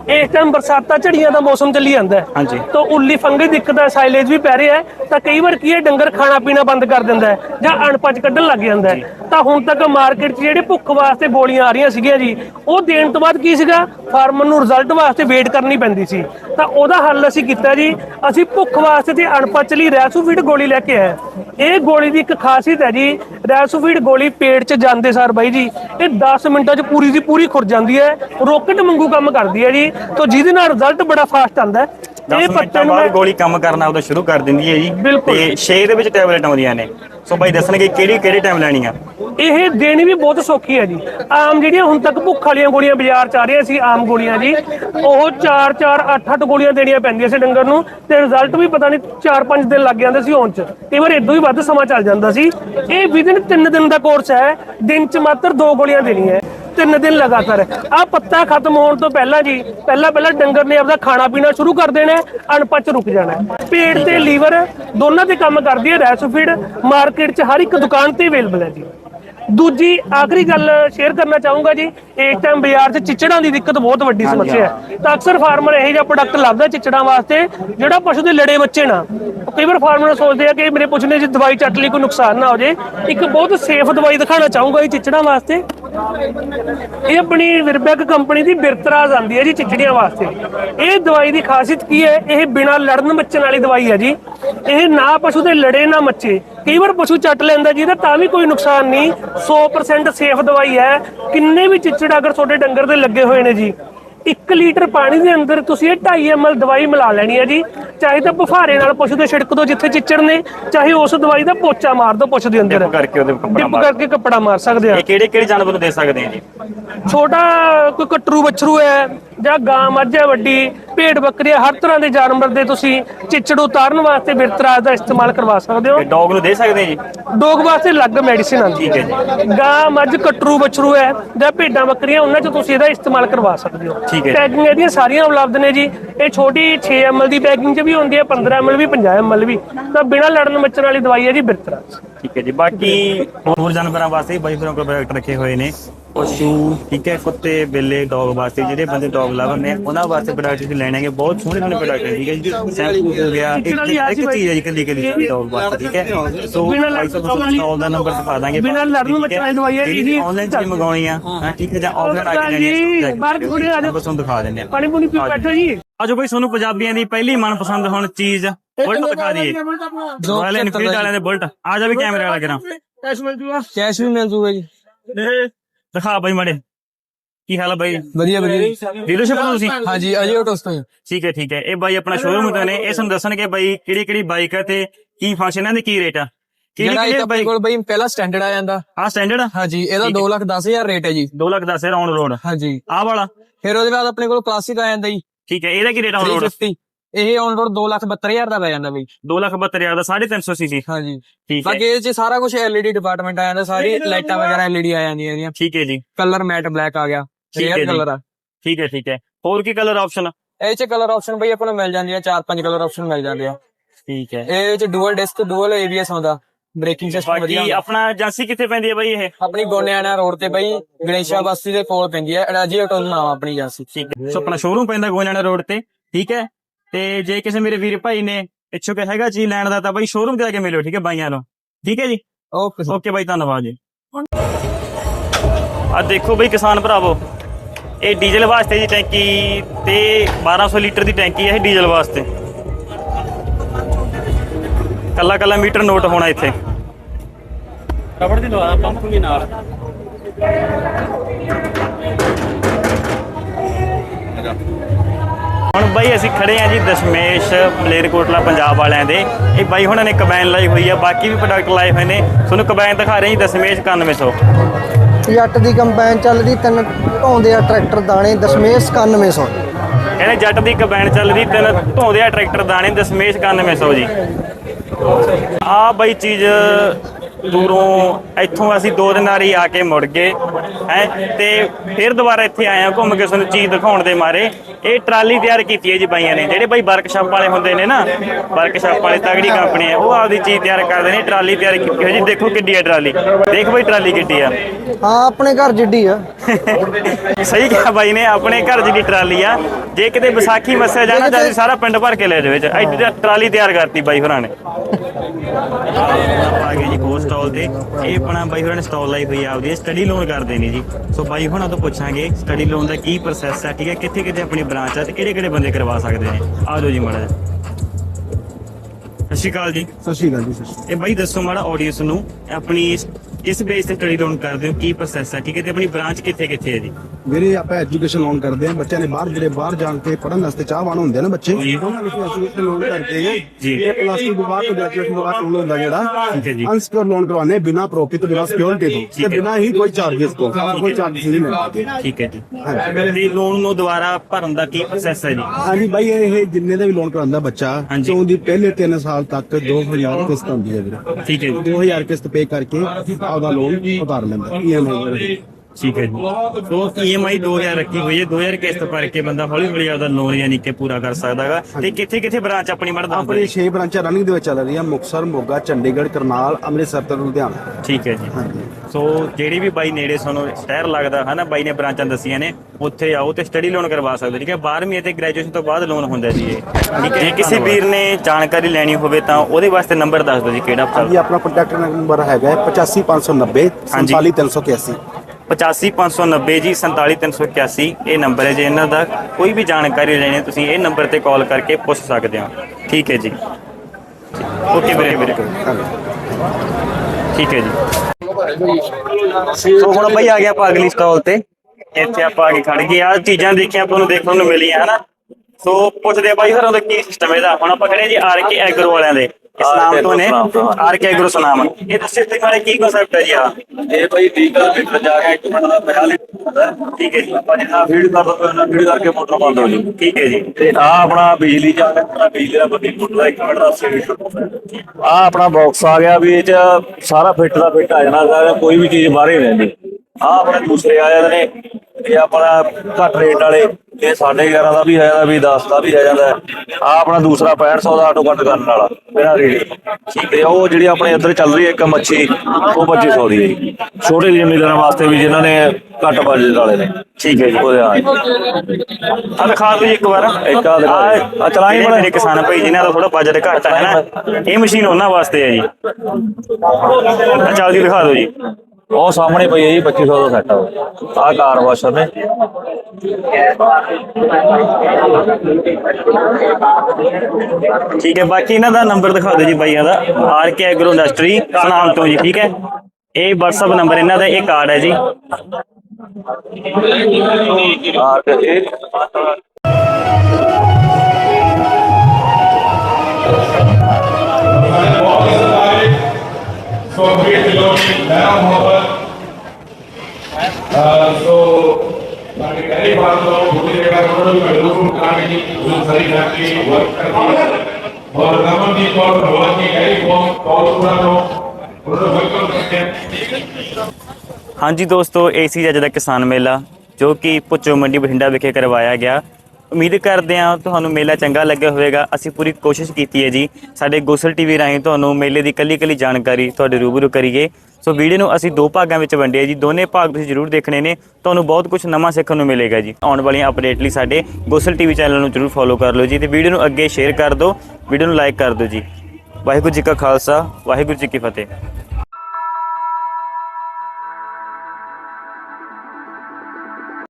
ਇਸ ਟਾਈਮ ਬਰਸਾਤਾਂ ਝੜੀਆਂ ਦਾ ਮੌਸਮ ਚੱਲੀ ਜਾਂਦਾ ਹੈ। ਹਾਂਜੀ। ਤਾਂ ਉੱਲੀ ਫੰਗੀ ਦਿੱਕਤ ਹੈ ਸਾਈਲੇਜ ਵੀ ਪੈ ਰਿਹਾ ਹੈ। ਤਾਂ ਕਈ ਵਾਰ ਕੀ ਹੈ ਡੰਗਰ ਖਾਣਾ ਪੀਣਾ ਬੰਦ ਕਰ ਦਿੰਦਾ ਹੈ ਜਾਂ ਅਣਪਚ ਕੱਢਣ ਲੱਗ ਜਾਂਦਾ ਹੈ। ਤਾਂ ਹੁਣ ਤੱਕ ਮਾਰਕੀਟ 'ਚ ਜਿਹੜੇ ਭੁੱਖ ਵਾਸਤੇ ਗੋਲੀਆਂ ਆ ਰਹੀਆਂ ਸੀਗੀਆਂ ਜੀ ਉਹ ਦੇਣ ਤੋਂ ਬਾਅਦ ਕੀ ਸੀਗਾ? ਫਾਰਮਰ ਨੂੰ ਰਿਜ਼ਲਟ ਵਾਸਤੇ ਵੇਟ ਕਰਨੀ ਪੈਂਦੀ ਸੀ। ਤਾਂ ਉਹਦਾ ਹੱਲ ਅਸੀਂ ਕੀਤਾ ਜੀ। ਅਸੀਂ ਭੁੱਖ ਵਾਸਤੇ ਤੇ ਅਣਪਚ ਲਈ ਰੈਸੋਫਿਟ ਗੋਲੀ ਲੈ ਕੇ ਆਏ ਇਹ ਗੋਲੀ ਦੀ ਇੱਕ ਖਾਸੀਅਤ ਹੈ ਜੀ ਰੈਸੋਫਿਟ ਗੋਲੀ ਪੇਟ 'ਚ ਜਾਂਦੇ ਸਾਰ ਬਾਈ ਜੀ, ਇਹ 10 ਮਿੰਟਾਂ 'ਚ ਪੂਰੀ ਦੀ ਪੂਰੀ ਖੁਰ ਜਾਂਦੀ ਹੈ, ਰੋਕਟ ਵਾਂਗੂ ਕੰਮ ਕਰਦੀ ਹੈ ਜੀ, ਤਾਂ ਜਿਹਦੇ ਨਾਲ ਰਿਜ਼ਲਟ ਬੜਾ ਫਾਸਟ ਆਉਂਦਾ 10 ਇਹ ਮਿੰਟਾਂ ਬਾਅਦ ਗੋਲੀ ਕੰਮ ਕਰਨਾ ਉਹਦਾ ਸ਼ੁਰੂ ਕਰ ਦਿੰਦੀ ਹੈ ਜੀ। ਤੇ 6 ਦੇ ਵਿੱਚ ਟੈਬਲੇਟ ਆਉਂਦੀਆਂ ਨੇ। ਸੋ ਬਾਈ ਦੱਸਣਗੇ ਕਿਹੜੀ ਕਿਹੜੀ ਟਾਈਮ ਲੈਣੀ ਆ ਇਹ ਦੇਣੀ ਵੀ ਬਹੁਤ ਸੌਖੀ ਹੈ ਜੀ। ਆਮ ਜਿਹੜੀਆਂ ਹੁਣ ਤੱਕ ਭੁੱਖ ਵਾਲੀਆਂ ਗੋਲੀਆਂ ਬਾਜ਼ਾਰ ਚ ਆ ਰਹੀਆਂ ਸੀ ਆਮ ਗੋਲੀਆਂ ਜੀ ਉਹ 4 4 8 8 ਗੋਲੀਆਂ ਦੇਣੀਆਂ ਪੈਂਦੀਆਂ ਸੀ ਡੰਗਰ ਨੂੰ ਤੇ ਰਿਜ਼ਲਟ ਵੀ ਪਤਾ ਨਹੀਂ 4 5 ਦਿਨ ਲੱਗ ਜਾਂਦੇ ਸੀ ਹੋਣ ਚ। ਕਈ ਵਾਰ ਇਦੋਂ ਹੀ ਵੱਧ ਸਮਾਂ ਚੱਲ ਜਾਂਦਾ ਸੀ। ਇਹ ਵਿਦਿਨ 3 ਦਿਨ ਦਾ ਕੋਰਸ ਹੈ। ਦਿਨ ਚ ਮਾਤਰ ਦੋ ਗੋਲੀਆਂ ਦੇਣੀਆਂ ਹੈ। ਤਿੰਨ ਦਿਨ ਲਗਾਤਾਰ। ਆ ਪੱਤਾ ਖਤਮ ਹੋਣ ਤੋਂ ਪਹਿਲਾਂ ਜੀ ਪਹਿਲਾਂ ਪਹਿਲਾਂ ਡੰਗਰ ਨੇ ਆਪਦਾ ਖਾਣਾ ਪੀਣਾ ਸ਼ੁਰੂ ਕਰ ਦੇਣਾ ਹੈ, ਅਣਪਚ ਰੁਕ ਜਾਣਾ। ਪੇਟ ਤੇ ਲੀਵਰ ਦੋਨਾਂ ਤੇ ਕੰਮ ਕਰਦੀ ਹੈ ਰੈਸੋਫਿਡ ਮਾਰਕੀਟ 'ਚ ਹਰ ਇੱਕ ਦੁਕਾਨ ਤੇ ਅਵੇਲੇਬਲ ਹੈ ਜੀ। ਦੂਜੀ ਆਖਰੀ ਗੱਲ ਸ਼ੇਅਰ ਕਰਨਾ ਚਾਹੂੰਗਾ ਜੀ ਇਸ ਟਾਈਮ ਬਾਜ਼ਾਰ 'ਚ ਚਿਚੜਾਂ ਦੀ ਦਿੱਕਤ ਬਹੁਤ ਵੱਡੀ ਸਮੱਸਿਆ ਹੈ। ਤਾਂ ਅਕਸਰ ਫਾਰਮਰ ਇਹੋ ਜਿਹਾ ਪ੍ਰੋਡਕਟ ਲੱਭਦਾ ਚਿਚੜਾਂ ਵਾਸਤੇ ਜਿਹੜਾ ਪਸ਼ੂ ਦੇ ਲੜੇ ਬੱਚੇ ਨਾ। ਕਈ ਵਾਰ ਫਾਰਮਰ ਸੋਚਦੇ ਆ ਕਿ ਮੇਰੇ ਪਸ਼ੂ ਨੇ ਜੇ ਦਵਾਈ ਚੱਟ ਲਈ ਕੋਈ ਨੁਕਸਾਨ ਨਾ ਹੋ ਜੇ। ਇੱਕ ਬਹੁਤ ਸੇਫ ਦਵਾਈ ਦਿਖਾਉਣਾ ਚਾਹੂੰਗਾ ਜੀ ਚਿਚੜਾਂ ਵਾਸਤੇ। ਇਹ ਆਪਣੀ ਵਿਰਬੈਕ ਕੰਪਨੀ ਦੀ ਬਿਰਤਰਾਜ਼ ਆਂਦੀ ਹੈ ਜੀ ਚਿਚੜੀਆਂ ਵਾਸਤੇ। ਇਹ ਦਵਾਈ ਦੀ ਖਾਸੀਅਤ ਕੀ ਹੈ? ਇਹ ਬਿਨਾਂ ਲੜਨ ਮੱਚਣ ਵਾਲੀ ਦਵਾਈ ਹੈ ਜੀ। ਇਹ ਨਾ ਪਸ਼ੂ ਦੇ ਲੜੇ ਨਾ ਮੱਚੇ। ਕਈ ਵਾਰ ਪਸ਼ੂ ਚੱਟ ਲੈਂਦਾ ਜਿਹਦਾ ਤਾਂ ਵੀ ਕੋਈ ਨੁਕਸਾਨ ਨਹੀਂ। 100% ਸੇਫ ਦਵਾਈ ਹੈ। ਕਿੰਨੇ ਵੀ ਚਿਚੜ ਅਗਰ ਤੁਹਾਡੇ ਡੰਗਰ ਦੇ ਲੱਗੇ ਹੋਏ ਨੇ ਜੀ 1 ਲੀਟਰ ਪਾਣੀ ਦੇ ਅੰਦਰ ਤੁਸੀਂ ਇਹ 2.5 ml ਦਵਾਈ ਮਿਲਾ ਲੈਣੀ ਹੈ ਜੀ। ਚਾਹੇ ਤਾਂ ਬੁਫਾਰੇ ਨਾਲ ਪਸ਼ੂ ਦੇ ਛਿੜਕ ਦੋ ਜਿੱਥੇ ਚਿੱਚੜ ਨੇ ਚਾਹੇ ਉਸ ਦਵਾਈ ਦਾ ਪੋਚਾ ਮਾਰ ਦੋ ਪਸ਼ੂ ਦੇ ਅੰਦਰ। ਡਿਪ ਕਰਕੇ ਉਹਦੇ ਕੱਪੜਾ ਡਿਪ ਮਾਰ ਕਰਕੇ ਕੱਪੜਾ ਮਾਰ ਸਕਦੇ ਆ। ਇਹ ਕਿਹੜੇ ਕਿਹੜੇ ਜਾਨਵਰ ਨੂੰ ਦੇ ਸਕਦੇ ਆ ਜੀ? ਛੋਟਾ ਕੋਈ ਕਟਰੂ ਬੱਛਰੂ ਹੈ ਜਾਂ ਗਾਂ ਮੱਝ ਵੱਡੀ ਭੇਡ ਬੱਕਰੀ ਹੈ, ਹਰ ਤਰ੍ਹਾਂ ਦੇ ਜਾਨਵਰ ਦੇ ਤੁਸੀਂ ਚਿੱਚੜ ਉਤਾਰਨ ਵਾਸਤੇ ਬਿਰਤਰਾਜ ਦਾ ਇਸਤੇਮਾਲ ਕਰਵਾ ਸਕਦੇ ਹੋ। ਡੌਗ ਨੂੰ ਦੇ ਸਕਦੇ ਜੀ? ਡੋਗ ਵਾਸਤੇ ਅਲੱਗ ਮੈਡੀਸਿਨ ਆਉਂਦੀ ਠੀਕ ਹੈ ਗਾਂ ਮੱਝ ਕਟਰੂ ਬੱਛਰੂ ਹੈ ਜਾਂ ਭੇਡਾਂ ਬੱਕਰੀਆਂ ਉਹਨਾਂ 'ਚ ਤੁਸੀਂ ਇਹਦਾ ਇਸਤੇਮਾਲ ਕਰਵਾ ਸਕਦੇ ਹੋ। ਠੀਕ ਹੈ। ਪੈਕਿੰਗ ਇਹਦੀਆਂ ਸਾਰੀਆਂ ਉਪਲਬਧ ਨੇ ਜੀ। ਇਹ ਛੋਟੀ 6 ml ਦੀ ਪੈਕਿੰਗ 'ਚ ਵੀ ਹੁੰਦੀ ਹੈ 15 ml ਵੀ 50 ml ਵੀ। ਤਾਂ ਬਿਨਾਂ ਲੜਨ ਮੱਚਣ ਵਾਲੀ ਦਵਾਈ ਹੈ ਜੀ ਬਿਰਤਰਾਜ ਠੀਕ ਹੈ ਜੀ। ਬਾਕੀ ਹੋਰ ਜਾਨਵਰਾਂ ਵਾਸਤੇ ਬਾਈ ਫਿਰ ਕੋਲ ਪ੍ਰੋਡਕਟ ਰੱਖੇ ਹੋਏ ਨੇ। ਪਸ਼ੂ ਠੀਕ ਹੈ ਕੁੱਤੇ ਬਿੱਲੇ ਡੌਗ ਵਾਸਤੇ ਜਿਹੜੇ ਬੰਦੇ ਡੌਗ ਲਵਰ ਨੇ ਉਹਨਾਂ ਵਾਸਤੇ ਪ੍ਰੋਡਕਟ ਤੁਸੀਂ ਲੈਣੇ ਹੈਗੇ ਬਹੁਤ ਸੋਹਣੇ ਸੋਹਣੇ ਪ੍ਰੋਡਕਟ ਨੇ ਠੀਕ ਹੈ ਜੀ। ਸ਼ੈਂਪੂ ਹੋ ਗਿਆ ਇੱਕ ਇੱਕ ਚੀਜ਼ ਹੈ ਕੱਲੀ ਕੱਲੀ ਡੌਗ ਵਾਸਤੇ ਠੀਕ ਹੈ। ਸੋ ਨੂੰ ਸਟਾਲ ਦਾ ਨੰਬਰ ਦਿਖਾ ਦਾਂਗੇ ਬਿਨਾਂ ਲੜਨ ਮੱਚਣ ਵਾਲੀ ਦਵਾਈ ਹੈ ਇਹਦੀ ਆਨਲਾਈਨ ਚੀਜ਼ ਮੰਗਾਉਣੀ ਆ ਹਾਂ ਠੀਕ ਹੈ ਜਾਂ ਆਫਲਾਈਨ ਆ ਕੇ ਲੈਣੀ ਬਾਹਰ ਖੜੇ ਆ ਜਾਓ। ਬਸ ਤੁਹਾਨੂੰ ਦਿਖਾ ਦਿੰਦੇ ਆ। ਪਾਣੀ ਪੂਣੀ ਪੀ ਬੈਠੋ ਜੀ। ਆਜੋ ਭਾਈ ਤੁਹਾਨੂੰ ਪੰਜਾਬੀਆਂ ਦੀ ਪਹਿਲੀ ਮਨਪਸੰਦ ਹੁਣ ਚੀਜ਼ ਬੁਲਟ ਦਿਖਾ ਦਈਏ। ਰਾਇਲ ਐਨਫੀਲਡ ਵਾਲਿਆਂ ਦੇ ਬੁਲਟ। ਆ ਜਾ ਵੀ ਕੈਮਰੇ ਵਾਲਾ ਕਰਾਂ। ਕੈਸ਼ ਵੀ ਮਿਲ ਜੂਗਾ ਜੀ। ਦਿਖਾ ਬਾਈ ਮੜੇ। ਕੀ ਹਾਲ ਆ ਬਾਈ? ਵਧੀਆ ਵਧੀਆ ਡੀਲਰਸ਼ਿਪ ਤੋਂ ਤੁਸੀਂ? ਹਾਂਜੀ ਅਜੇ ਆਟੋਸ ਤੋਂ। ਠੀਕ ਹੈ ਠੀਕ ਹੈ। ਇਹ ਬਾਈ ਆਪਣਾ ਸ਼ੋਰੂਮ ਤੋਂ ਨੇ। ਇਹ ਸਾਨੂੰ ਦੱਸਣਗੇ ਬਾਈ ਕਿਹੜੀ ਕਿਹੜੀ ਬਾਈਕ ਹੈ ਤੇ ਕੀ ਫੰਕਸ਼ਨ ਹੈ ਤੇ ਕੀ ਰੇਟ ਆ। ਕਿਹੜੀ ਜਿਹੜਾ ਕਿਹੜੀ ਇੱਕ ਆਪਣੇ ਬਾਈ ਕੋਲ ਬਈ ਪਹਿਲਾ ਸਟੈਂਡਰਡ ਆ ਜਾਂਦਾ। ਆ? ਸਟੈਂਡਰਡ ਹਾਂਜੀ ਇਹਦਾ ਠੀਕ ਹੈ। 2 ਲੱਖ 10000 ਰੇਟ ਹੈ ਜੀ। 2 ਲੱਖ 10 ਹੈ ਔਨ ਰੋਡ ਹਾਂਜੀ। ਆਹ ਵਾਲਾ? ਫਿਰ ਉਹਦੇ ਬਾਅਦ ਆਪਣੇ ਕੋਲ ਕਲਾਸਿਕ ਆ ਜਾਂਦਾ ਜੀ। ਠੀਕ ਹੈ ਇਹਦਾ ਕੀ ਰੇਟ ਔਨ ਰੋਡ 350 ਇਹ ਔਨ ਰੋਡ 2 ਲੱਖ 72000 ਦਾ ਪੈ ਜਾਂਦਾ ਬਈ। 2 ਲੱਖ 72000 ਦਾ 350 ਸੀਸੀ ਹਾਂਜੀ। ਠੀਕ ਹੈ। ਬਾਕੀ ਇਹ ਚ ਸਾਰਾ ਕੁਝ LED ਡਿਪਾਰਟਮੈਂਟ ਆ ਜਾਂਦਾ ਸਾਰੀ ਲਾਈਟਾਂ ਵਗੈਰਾ LED ਆ ਜਾਂਦੀਆਂ ਇਹਦੀਆਂ। ਠੀਕ ਹੈ ਜੀ। ਕਲਰ ਮੈਟ ਬਲੈਕ ਆ ਗਿਆ ਠੀਕ ਹੈ ਰੇਅਰ। ਕਲਰ ਆ। ਠੀਕ ਹੈ ਠੀਕ ਹੈ। ਹੋਰ ਕੀ ਕਲਰ ਆਪਸ਼ਨ ਇਹ ਚ ਕਲਰ ਆਪਸ਼ਨ ਬਈ ਆਪਾਂ ਨੂੰ ਮਿਲ ਜਾਂਦੀ ਆ ਚਾਰ ਪੰਜ ਕਲਰ ਆਪਸ਼ਨ ਮਿਲ ਜਾਂਦੇ ਆ। ਠੀਕ ਹੈ। ਇਹ ਚ ਡੂਅਲ ਡਿਸਕ ਡੂਅਲ ABS ਆਉਂਦਾ ਬ੍ਰੇਕਿੰਗ ਸਿਸਟਮ ਵਧੀਆ ਬਾਕੀ। ਆਪਣਾ ਏਜੰਸੀ ਕਿੱਥੇ ਪੈਂਦੀ ਹੈ ਬਾਈ ਇਹ? ਆਪਣੀ ਗੋਨਿਆਣਾ ਰੋਡ ਤੇ ਬਈ ਗਣੇਸ਼ਾ ਬਸਤੀ ਦੇ ਕੋਲ ਪੈਂਦੀ ਹੈ ਅੜਾਜੀ ਹੋਟਲ ਨਾਮ ਆ ਆਪਣੀ ਏਜੰਸੀ। ਠੀਕ ਹੈ। ਸੋ ਆਪਣਾ ਸ਼ੋਰੂਮ ਪੈਂਦਾ ਗੋਜਾਣਾ ਰੋਡ ਤੇ। ਠੀਕ ਹੈ। ਤੇ ਜੇ ਕਿਸੇ ਮੇਰੇ ਵੀਰ ਭਾਈ ਨੇ ਇੱਛੁਕ ਹੈਗਾ ਚੀਜ਼ ਲੈਣ ਦਾ ਤਾਂ ਬਾਈ ਸ਼ੋਰੂਮ ਤੇ ਆ ਕੇ ਮਿਲਿਓ ਠੀਕ ਹੈ ਬਾਈਆਂ ਨੂੰ। ਠੀਕ ਹੈ ਜੀ? ਓਕੇ ਓਕੇ ਬਾਈ ਧੰਨਵਾਦ ਜੀ। ਆ ਦੇਖੋ ਬਈ ਕਿਸਾਨ ਭਰਾਵੋ ਇਹ ਡੀਜ਼ਲ ਵਾਸਤੇ ਜੀ ਟੈਂਕੀ ਤੇ 1200 ਲੀਟਰ ਦੀ ਟੈਂਕੀ ਹੈ ਇਹ ਡੀਜ਼ਲ ਵਾਸਤੇ। ਕੱਲਾ ਕੱਲਾ ਮੀਟਰ ਨੋਟ ਹੋਣਾ ਇੱਥੇ। ਰਬੜ ਦੀ ਲਵਾ ਪੰਪ ਵੀ ਨਾਲ। ਹੁਣ ਬਾਈ ਅਸੀਂ ਖੜੇ ਆ ਜੀ ਦਸ਼ਮੇਸ਼ ਮਲੇਰਕੋਟਲਾ ਪੰਜਾਬ ਵਾਲਿਆਂ ਦੇ। ਇਹ ਬਾਈ ਹੁਣਾਂ ਨੇ ਕਬੈਨ ਲਾਈ ਹੋਈ ਆ ਬਾਕੀ ਵੀ ਪ੍ਰੋਡਕਟ ਲਾਏ ਹੋਏ ਨੇ। ਤੁਹਾਨੂੰ ਕਬੈਨ ਦਿਖਾ ਰਹੇ ਜੀ ਦਸ਼ਮੇਸ਼ 9100 ਜੱਟ ਦੀ ਕੰਬਾਈਨ ਚੱਲਦੀ ਤਿੰਨ ਢੋਂਦੇ ਆ ਟਰੈਕਟਰ ਦਾਣੇ ਦਸ਼ਮੇਸ਼ 9100 ਕਹਿੰਦੇ ਜੱਟ ਦੀ ਕਬੈਨ ਚੱਲਦੀ ਤਿੰਨ ਧੋਂਦੇ ਆ ਟਰੈਕਟਰ ਦਾਣੇ ਦਸ਼ਮੇਸ਼ 9100 ਜੀ। ਆ ਬਾਈ ਚੀਜ਼ ਦੂਰੋਂ ਇੱਥੋਂ ਅਸੀਂ ਦੋ ਦਿਨ ਆਰੀ ਆ ਕੇ ਮੁੜ ਗਏ ਹੈ ਤੇ ਫਿਰ ਦੁਬਾਰਾ ਇੱਥੇ ਆਏ ਆ ਘੁੰਮ ਕੇ ਤੁਹਾਨੂੰ ਚੀਜ਼ ਦਿਖਾਉਣ ਦੇ ਮਾਰੇ। ਇਹ ਟਰਾਲੀ ਤਿਆਰ ਕੀਤੀ ਹੈ ਜੀ ਬਾਈਆਂ ਨੇ ਜਿਹੜੇ ਬਾਈ ਵਰਕਸ਼ਾਪ ਵਾਲੇ ਹੁੰਦੇ ਨੇ ਨਾ ਵਰਕਸ਼ਾਪ ਵਾਲੇ ਤਗੜੀ ਕੰਪਨੀ ਹੈ ਉਹ ਆਪਦੀ ਚੀਜ਼ ਤਿਆਰ ਕਰਦੇ ਨੇ ਟਰਾਲੀ ਤਿਆਰ ਕੀਤੀ ਹੋਈ ਜੀ। ਦੇਖੋ ਕਿੱਡੀ ਹੈ ਟਰਾਲੀ ਦੇਖ ਬਾਈ ਟਰਾਲੀ ਕਿੱਡੀ ਆ। ਹਾਂ ਆਪਣੇ ਘਰ ਜਿੱਡੀ ਆ। ਸਹੀ ਕਿਹਾ ਬਾਈ ਨੇ ਆਪਣੇ ਘਰ ਜਿਹੜੀ ਟਰਾਲੀ ਆ। ਜੇ ਕਿਤੇ ਵਿਸਾਖੀ ਮੱਸਿਆ ਜਾਣਾ ਤਾਂ ਸਾਰਾ ਪਿੰਡ ਭਰ ਕੇ ਲੈ ਜਾਵੇ ਐਡੀ ਟਰਾਲੀ ਤਿਆਰ ਕਰਤੀ ਬਾਈ ਹੋਰਾਂ ਨੇ। ਆ ਗਏ ਜੀ ਕੋ ਸਟਾਲ ਤੇ। ਇਹ ਆਪਣਾ ਬਾਈ ਹੋਰਾਂ ਨੇ ਸਟਾਲ ਲਾਈ ਹੋਈ ਆ ਆਪਦੀ ਸਟੱਡੀ ਲੋਨ ਕਰਦੇ ਨੇ ਜੀ। ਸੋ ਬਾਈ ਹੋਰਾਂ ਤੋਂ ਪੁੱਛਾਂਗੇ ਸਟੱਡੀ ਲੋਨ ਦਾ ਕੀ ਪ੍ਰੋਸੈਸ ਹੈ ਠੀਕ ਹੈ? ਕਿੱਥੇ ਕਿੱਥੇ ਆਪਣੀ ਬ੍ਰਾਂਚ ਆ ਤੇ ਕਿਹੜੇ ਕਿਹੜੇ ਬੰਦੇ ਕਰਵਾ ਸਕਦੇ ਨੇ? ਆ ਜਾਓ ਜੀ ਮਾੜਾ ਸਤਿ ਸ਼੍ਰੀ ਅਕਾਲ ਜੀ। ਸਤਿ ਸ਼੍ਰੀ ਅਕਾਲ ਜੀ ਸਤਿ ਸ਼੍ਰੀ ਇਹ ਬਾਈ ਦੱਸੋ ਮਾੜਾ ਆਡੀਅנס ਨੂੰ ਆਪਣੀ ਇਸ ਬੇਸ ਤੇ ਸਟੱਡੀ ਲੋਨ ਕਰਦੇ ਹੋ ਕੀ ਪ੍ਰੋਸੈਸ ਹੈ ਠੀਕ ਹੈ ਤੇ ਆਪਣੀ ਬ੍ਰਾਂਚ ਕਿੱਥੇ ਕਿੱਥੇ ਹੈ ਜੀ? ਵੀਰੇ ਆਪਾਂ ਐਜੂਕੇਸ਼ਨ ਲੋਨ ਕਰਦੇ ਆ ਬੱਚਿਆਂ ਦੇ ਬਾਹਰ ਜਿਹੜੇ ਬਾਹਰ ਜਾਣ ਕੇ ਪੜਨ ਵਾਸਤੇ ਚਾਹਵਾਨ ਹੁੰਦੇ ਆ ਬੱਚੇ। ਜੀ। ਇਹ ਲੋਨ ਹੁੰਦਾ ਬਿਨਾ ਪ੍ਰੋਫਿਟ ਬਿਨਾ ਸਿਕਿਉਰਿਟੀ ਤੋਂ। ਤੇ ਬਿਨਾ ਹੀ ਕੋਈ ਚਾਰजेस ਤੋਂ ਕੋਈ ਚਾਰजेस ਨਹੀਂ ਲੱਗਦੇ ਠੀਕ ਹੈ ਜੀ। ਤੇ ਲੋਨ ਨੂੰ ਦੁਬਾਰਾ ਭਰਨ ਦਾ ਕੀ ਪ੍ਰੋਸੈਸ ਹੈ ਜੀ? ਹਾਂਜੀ ਬਾਈ ਇਹ ਜਿੰਨੇ ਦਾ ਵੀ ਲੋਨ ਕਰਾਉਂਦਾ ਬੱਚਾ ਤੋਂ ਦੀ ਪਹਿਲੇ 3 ਸਾਲ ਤੱਕ 2000 ਕਿਸ਼ਤ ਹੁੰਦੀ ਹੈ ਵੀਰੇ। ਠੀਕ ਹੈ 2000 ਕਿਸ਼ਤ ਪੇ ਕਰਕੇ ਆਪਦਾ ਲੋਨ ਉਤਾਰ ਲੈਂਦਾ ਈਐਮਆਈ ਠੀਕ ਹੈ ਜੀ। ਸੋ EMI 2000 ਰੱਖੀ ਹੋਈ ਹੈ। 2000 ਕਿਸ਼ਤ ਭਰ ਕੇ ਬੰਦਾ ਹੌਲੀ ਹੌਲੀ ਆਪਦਾ ਲੋਨ ਯਾਨੀ ਕਿ ਪੂਰਾ ਕਰ ਸਕਦਾ ਹੈਗਾ। ਤੇ ਕਿੱਥੇ ਕਿੱਥੇ ਬ੍ਰਾਂਚ ਆਪਣੀ ਮੜਦਾ ਆਪਣੀ 6 ਬ੍ਰਾਂਚਾਂ ਰਨਿੰਗ ਦੇ ਵਿੱਚ ਚੱਲ ਰਹੀਆਂ। ਮੁਕਸਰ ਮੋਗਾ ਚੰਡੀਗੜ੍ਹ ਕਰਨਾਲ ਅੰਮ੍ਰਿਤਸਰ ਤੇ ਲੁਧਿਆਣਾ। ਠੀਕ ਹੈ ਜੀ। ਹਾਂਜੀ। ਸੋ ਜਿਹੜੀ ਵੀ ਬਾਈ ਨੇੜੇ ਸਾਨੂੰ ਸ਼ਹਿਰ ਲੱਗਦਾ ਹੈ ਨਾ ਬਾਈ ਨੇ ਬ੍ਰਾਂਚਾਂ ਦੱਸੀਆਂ ਨੇ ਉੱਥੇ ਆਓ ਤੇ ਸਟੱਡੀ ਲੋਨ ਕਰਵਾ ਸਕਦੇ ਠੀਕ ਹੈ? 12ਵੀਂ ਅਤੇ ਗ੍ਰੈਜੂਏਸ਼ਨ ਤੋਂ ਬਾਅਦ ਲੋਨ ਹੁੰਦਾ ਜੀ ਇਹ। ਠੀਕ ਹੈ ਜੇ? ਕਿਸੇ ਵੀਰ ਨੇ ਜਾਣਕਾਰੀ ਲੈਣੀ ਹੋਵੇ ਤਾਂ ਉਹਦੇ ਵਾਸਤੇ ਨੰਬਰ ਦੱਸ ਦਿਓ ਜੀ ਕਿਹੜਾ ਹਾਂਜੀ ਆਪਣਾ ਕੰਟੈਕਟ ਨੰਬਰ ਹੈਗਾ ਹੈ 85590 ਹਾਂਜੀ। 47381 85590 ਜੀ 47381 ਇਹ ਨੰਬਰ ਹੈ ਜੀ ਇਹਨਾਂ ਦਾ ਕੋਈ ਵੀ ਜਾਣਕਾਰੀ ਲੈਣੀ ਤੁਸੀਂ ਇਹ ਨੰਬਰ ਤੇ ਕਾਲ ਕਰਕੇ ਪੁੱਛ ਸਕਦੇ ਹੋ। ਠੀਕ ਹੈ ਜੀ। ਓਕੇ ਵੀਰੇ ਵੀਰੇ। ਠੀਕ ਹੈ ਜੀ। ਸੋ ਹੁਣ ਬਈ ਆ ਗਿਆ ਆਪਾਂ ਅਗਲੀ ਸਟਾਲ ਤੇ। ਇੱਥੇ ਆਪਾਂ ਆ ਕੇ ਖੜ ਗਏ। ਆ ਚੀਜ਼ਾਂ ਦੇਖੀਆਂ ਆਪਾਂ ਨੂੰ ਦੇਖਣ ਨੂੰ ਮਿਲੀਆਂ, ਹਨਾ। ਸੋ ਪੁੱਛਦੇ ਆ ਬਾਈ ਹਰਾਂ ਦਾ ਕੀ ਸਿਸਟਮ ਇਹਦਾ? ਹੁਣ ਆਪਾਂ ਖੜੇ ਜੀ, ਆਰ ਕੇ ਐਗਰੋ ਵਾਲਿਆਂ ਦੇ। ਇਸ ਨਾਮ ਤੋਂ ਨੇ? R K agro Sunam. ਇਹ ਦੱਸਿਓ ਤੇ ਮਾਰੇ ਕੀ ਕਨਸੈਪਟ ਹੈ ਜੀ ਆ ਇਹ ਭਾਈ 30 ਕਿਲੋਮੀਟਰ ਜਾ ਕੇ ਇੱਕ ਮਿੰਟ ਦਾ 50 ਲੀਟਰ ਹੁੰਦਾ ਹੈ। ਠੀਕ ਹੈ ਜੀ। ਆਪਾਂ ਜਿੰਨਾ ਫੀਡ ਕਰ ਦੋ ਉਹਨਾਂ ਫੀਡ ਕਰਕੇ ਮੋਟਰ ਬੰਦ ਹੋ ਜੂ ਠੀਕ ਹੈ ਜੀ। ਤੇ ਆ ਆਪਣਾ ਬਿਜਲੀ ਜਾ ਕੇ ਆਪਣਾ ਬਿਜਲੀ ਦਾ ਵੱਡੀ ਮੋਟਰ ਦਾ 1 ਮਿੰਟ ਦਾ 80 ਲੀਟਰ ਹੁੰਦਾ ਆ ਆਪਣਾ ਬਾਕਸ ਆ ਗਿਆ ਵੀ ਇਹ ਚ ਸਾਰਾ ਫਿੱਟ ਦਾ ਫਿੱਟ ਆ ਜਾਣਾ ਸਾਰਾ ਕੋਈ ਵੀ ਚੀਜ਼ ਬਾਹਰ ਹੀ ਰਹਿੰਦੀ। ਆ ਆਪਣੇ ਦੂਸਰੇ ਆ ਜਾਂਦੇ ਨੇ। ਇਹ ਆਪਣਾ ਘੱਟ ਰੇਟ ਵਾਲੇ ਇਹ 11.5 ਦਾ ਵੀ ਹੈ ਜਾਂਦਾ ਵੀ 10 ਦਾ ਵੀ ਹੈ ਜਾਂਦਾ ਆ ਆਪਣਾ ਦੂਸਰਾ 6500 ਦਾ ਆਟੋ ਕੱਟ ਕਰਨ ਵਾਲਾ ਬਿਨਾਂ ਰੇਟ। ਤੇ ਉਹ ਜਿਹੜੀ ਆਪਣੇ ਇੱਧਰ ਚੱਲ ਰਹੀ ਹੈ ਇੱਕ ਮੱਛੀ ਉਹ 2500 ਦੀ ਹੈ ਛੋਟੇ ਜ਼ਿਮੀਂਦਾਰਾਂ ਵਾਸਤੇ ਵੀ ਜਿਨ੍ਹਾਂ ਨੇ ਘੱਟ ਬਜਟ ਵਾਲੇ ਨੇ। ਠੀਕ ਹੈ ਜੀ ਉਹਦੇ ਆ। ਆ ਦਿਖਾ ਦਿਓ ਜੀ ਇੱਕ ਵਾਰ। ਇੱਕ ਆਹ ਦਿਖਾ। ਆ ਚਲਾਈ ਬੜਾ ਮੇਰੇ ਕਿਸਾਨ ਭਾਈ ਜਿਨ੍ਹਾਂ ਦਾ ਥੋੜਾ ਬਜਟ ਘੱਟ ਹੈ ਨਾ। ਇਹ ਮਸ਼ੀਨ ਉਹਨਾਂ ਵਾਸਤੇ ਹੈ ਜੀ। ਆ ਚੱਲਦੀ ਦਿਖਾ ਦਿਓ ਜੀ। ਉਹ ਸਾਹਮਣੇ ਪਈ ਹੈ ਜੀ 2500 ਦਾ ਸੈੱਟ ਆ ਕਾਰ ਵਾਸ਼ਰ ਨੇ ਠੀਕ ਹੈ ਬਾਕੀ ਇਹਨਾਂ ਦਾ ਨੰਬਰ ਦਿਖਾ ਦਿਓ ਜੀ ਬਾਈਆਂ ਦਾ। ਆਰ ਕੇ ਐਗਰੋ ਇੰਡਸਟਰੀ ਨਾਮ ਤੋਂ ਜੀ ਠੀਕ ਹੈ। ਇਹ WhatsApp ਨੰਬਰ ਇਹਨਾਂ ਦਾ ਇਹ ਕਾਰਡ ਹੈ ਜੀ। ਆ ਕੇ ਇਹ ਲਹਿਰਾ ਮੁਹੱਬਤ ਅਹ ਸੋ ਸਾਡੇ ਕਈ ਵਾਰ ਤੋਂ ਥੋੜੀ ਜਗ੍ਹਾ ਥੋੜਾ ਵੀ ਮਹਿਸੂਸ ਕਰਾਂਗੇ ਜੀ ਉਹ ਸਾਰੀ ਫੈਕਟਰੀ ਵਰਕ ਕਰਦੀ ਹੈ ਔਰ ਰਮਨਦੀਪ ਕੌਰ ਭਗਵਾਨ ਜੀ ਕਈ ਬਹੁਤ ਬਹੁਤ ਪੂਰਾ ਤੋਂ ਉਹਨਾਂ ਵੈਲਕਮ ਕਰਦੇ ਹਾਂਜੀ ਦੋਸਤੋ, ਏਸੀ ਅੱਜ ਦਾ ਕਿਸਾਨ ਮੇਲਾ, ਜੋ ਕਿ ਪੁੱਚੋ ਮੰਡੀ ਬਠਿੰਡਾ ਵਿਖੇ ਕਰਵਾਇਆ ਗਿਆ। ਉਮੀਦ ਕਰਦੇ ਹਾਂ ਤੁਹਾਨੂੰ ਮੇਲਾ ਚੰਗਾ ਲੱਗਿਆ ਹੋਵੇਗਾ। ਅਸੀਂ ਪੂਰੀ ਕੋਸ਼ਿਸ਼ ਕੀਤੀ ਹੈ ਜੀ। ਸਾਡੇ ਗੋਸਲ ਟੀਵੀ ਰਾਹੀਂ ਤੁਹਾਨੂੰ ਮੇਲੇ ਦੀ ਕੱਲੀ ਕੱਲੀ ਜਾਣਕਾਰੀ ਤੁਹਾਡੇ ਰੂਬਰੂ ਕਰੀਏ। ਸੋ ਵੀਡੀਓ ਨੂੰ ਅਸੀਂ ਦੋ ਭਾਗਾਂ ਵਿੱਚ ਵੰਡਿਆ ਜੀ। ਦੋਨੇ ਭਾਗ ਤੁਸੀਂ ਜ਼ਰੂਰ ਦੇਖਣੇ ਨੇ। ਤੁਹਾਨੂੰ ਬਹੁਤ ਕੁਝ ਨਵਾਂ ਸਿੱਖਣ ਨੂੰ ਮਿਲੇਗਾ ਜੀ। ਆਉਣ ਵਾਲੀਆਂ ਅਪਡੇਟ ਲਈ ਸਾਡੇ ਗੋਸਲ ਟੀਵੀ ਚੈਨਲ ਨੂੰ ਜ਼ਰੂਰ ਫੋਲੋ ਕਰ ਲਓ ਜੀ ਤੇ ਵੀਡੀਓ ਨੂੰ ਅੱਗੇ ਸ਼ੇਅਰ ਕਰ ਦਿਓ। ਵੀਡੀਓ ਨੂੰ ਲਾਈਕ ਕਰ ਦਿਓ ਜੀ। ਵਾਹਿਗੁਰੂ ਜੀ ਕਾ ਖਾਲਸਾ, ਵਾਹਿਗੁਰੂ ਜੀ ਕੀ ਫਤਿਹ।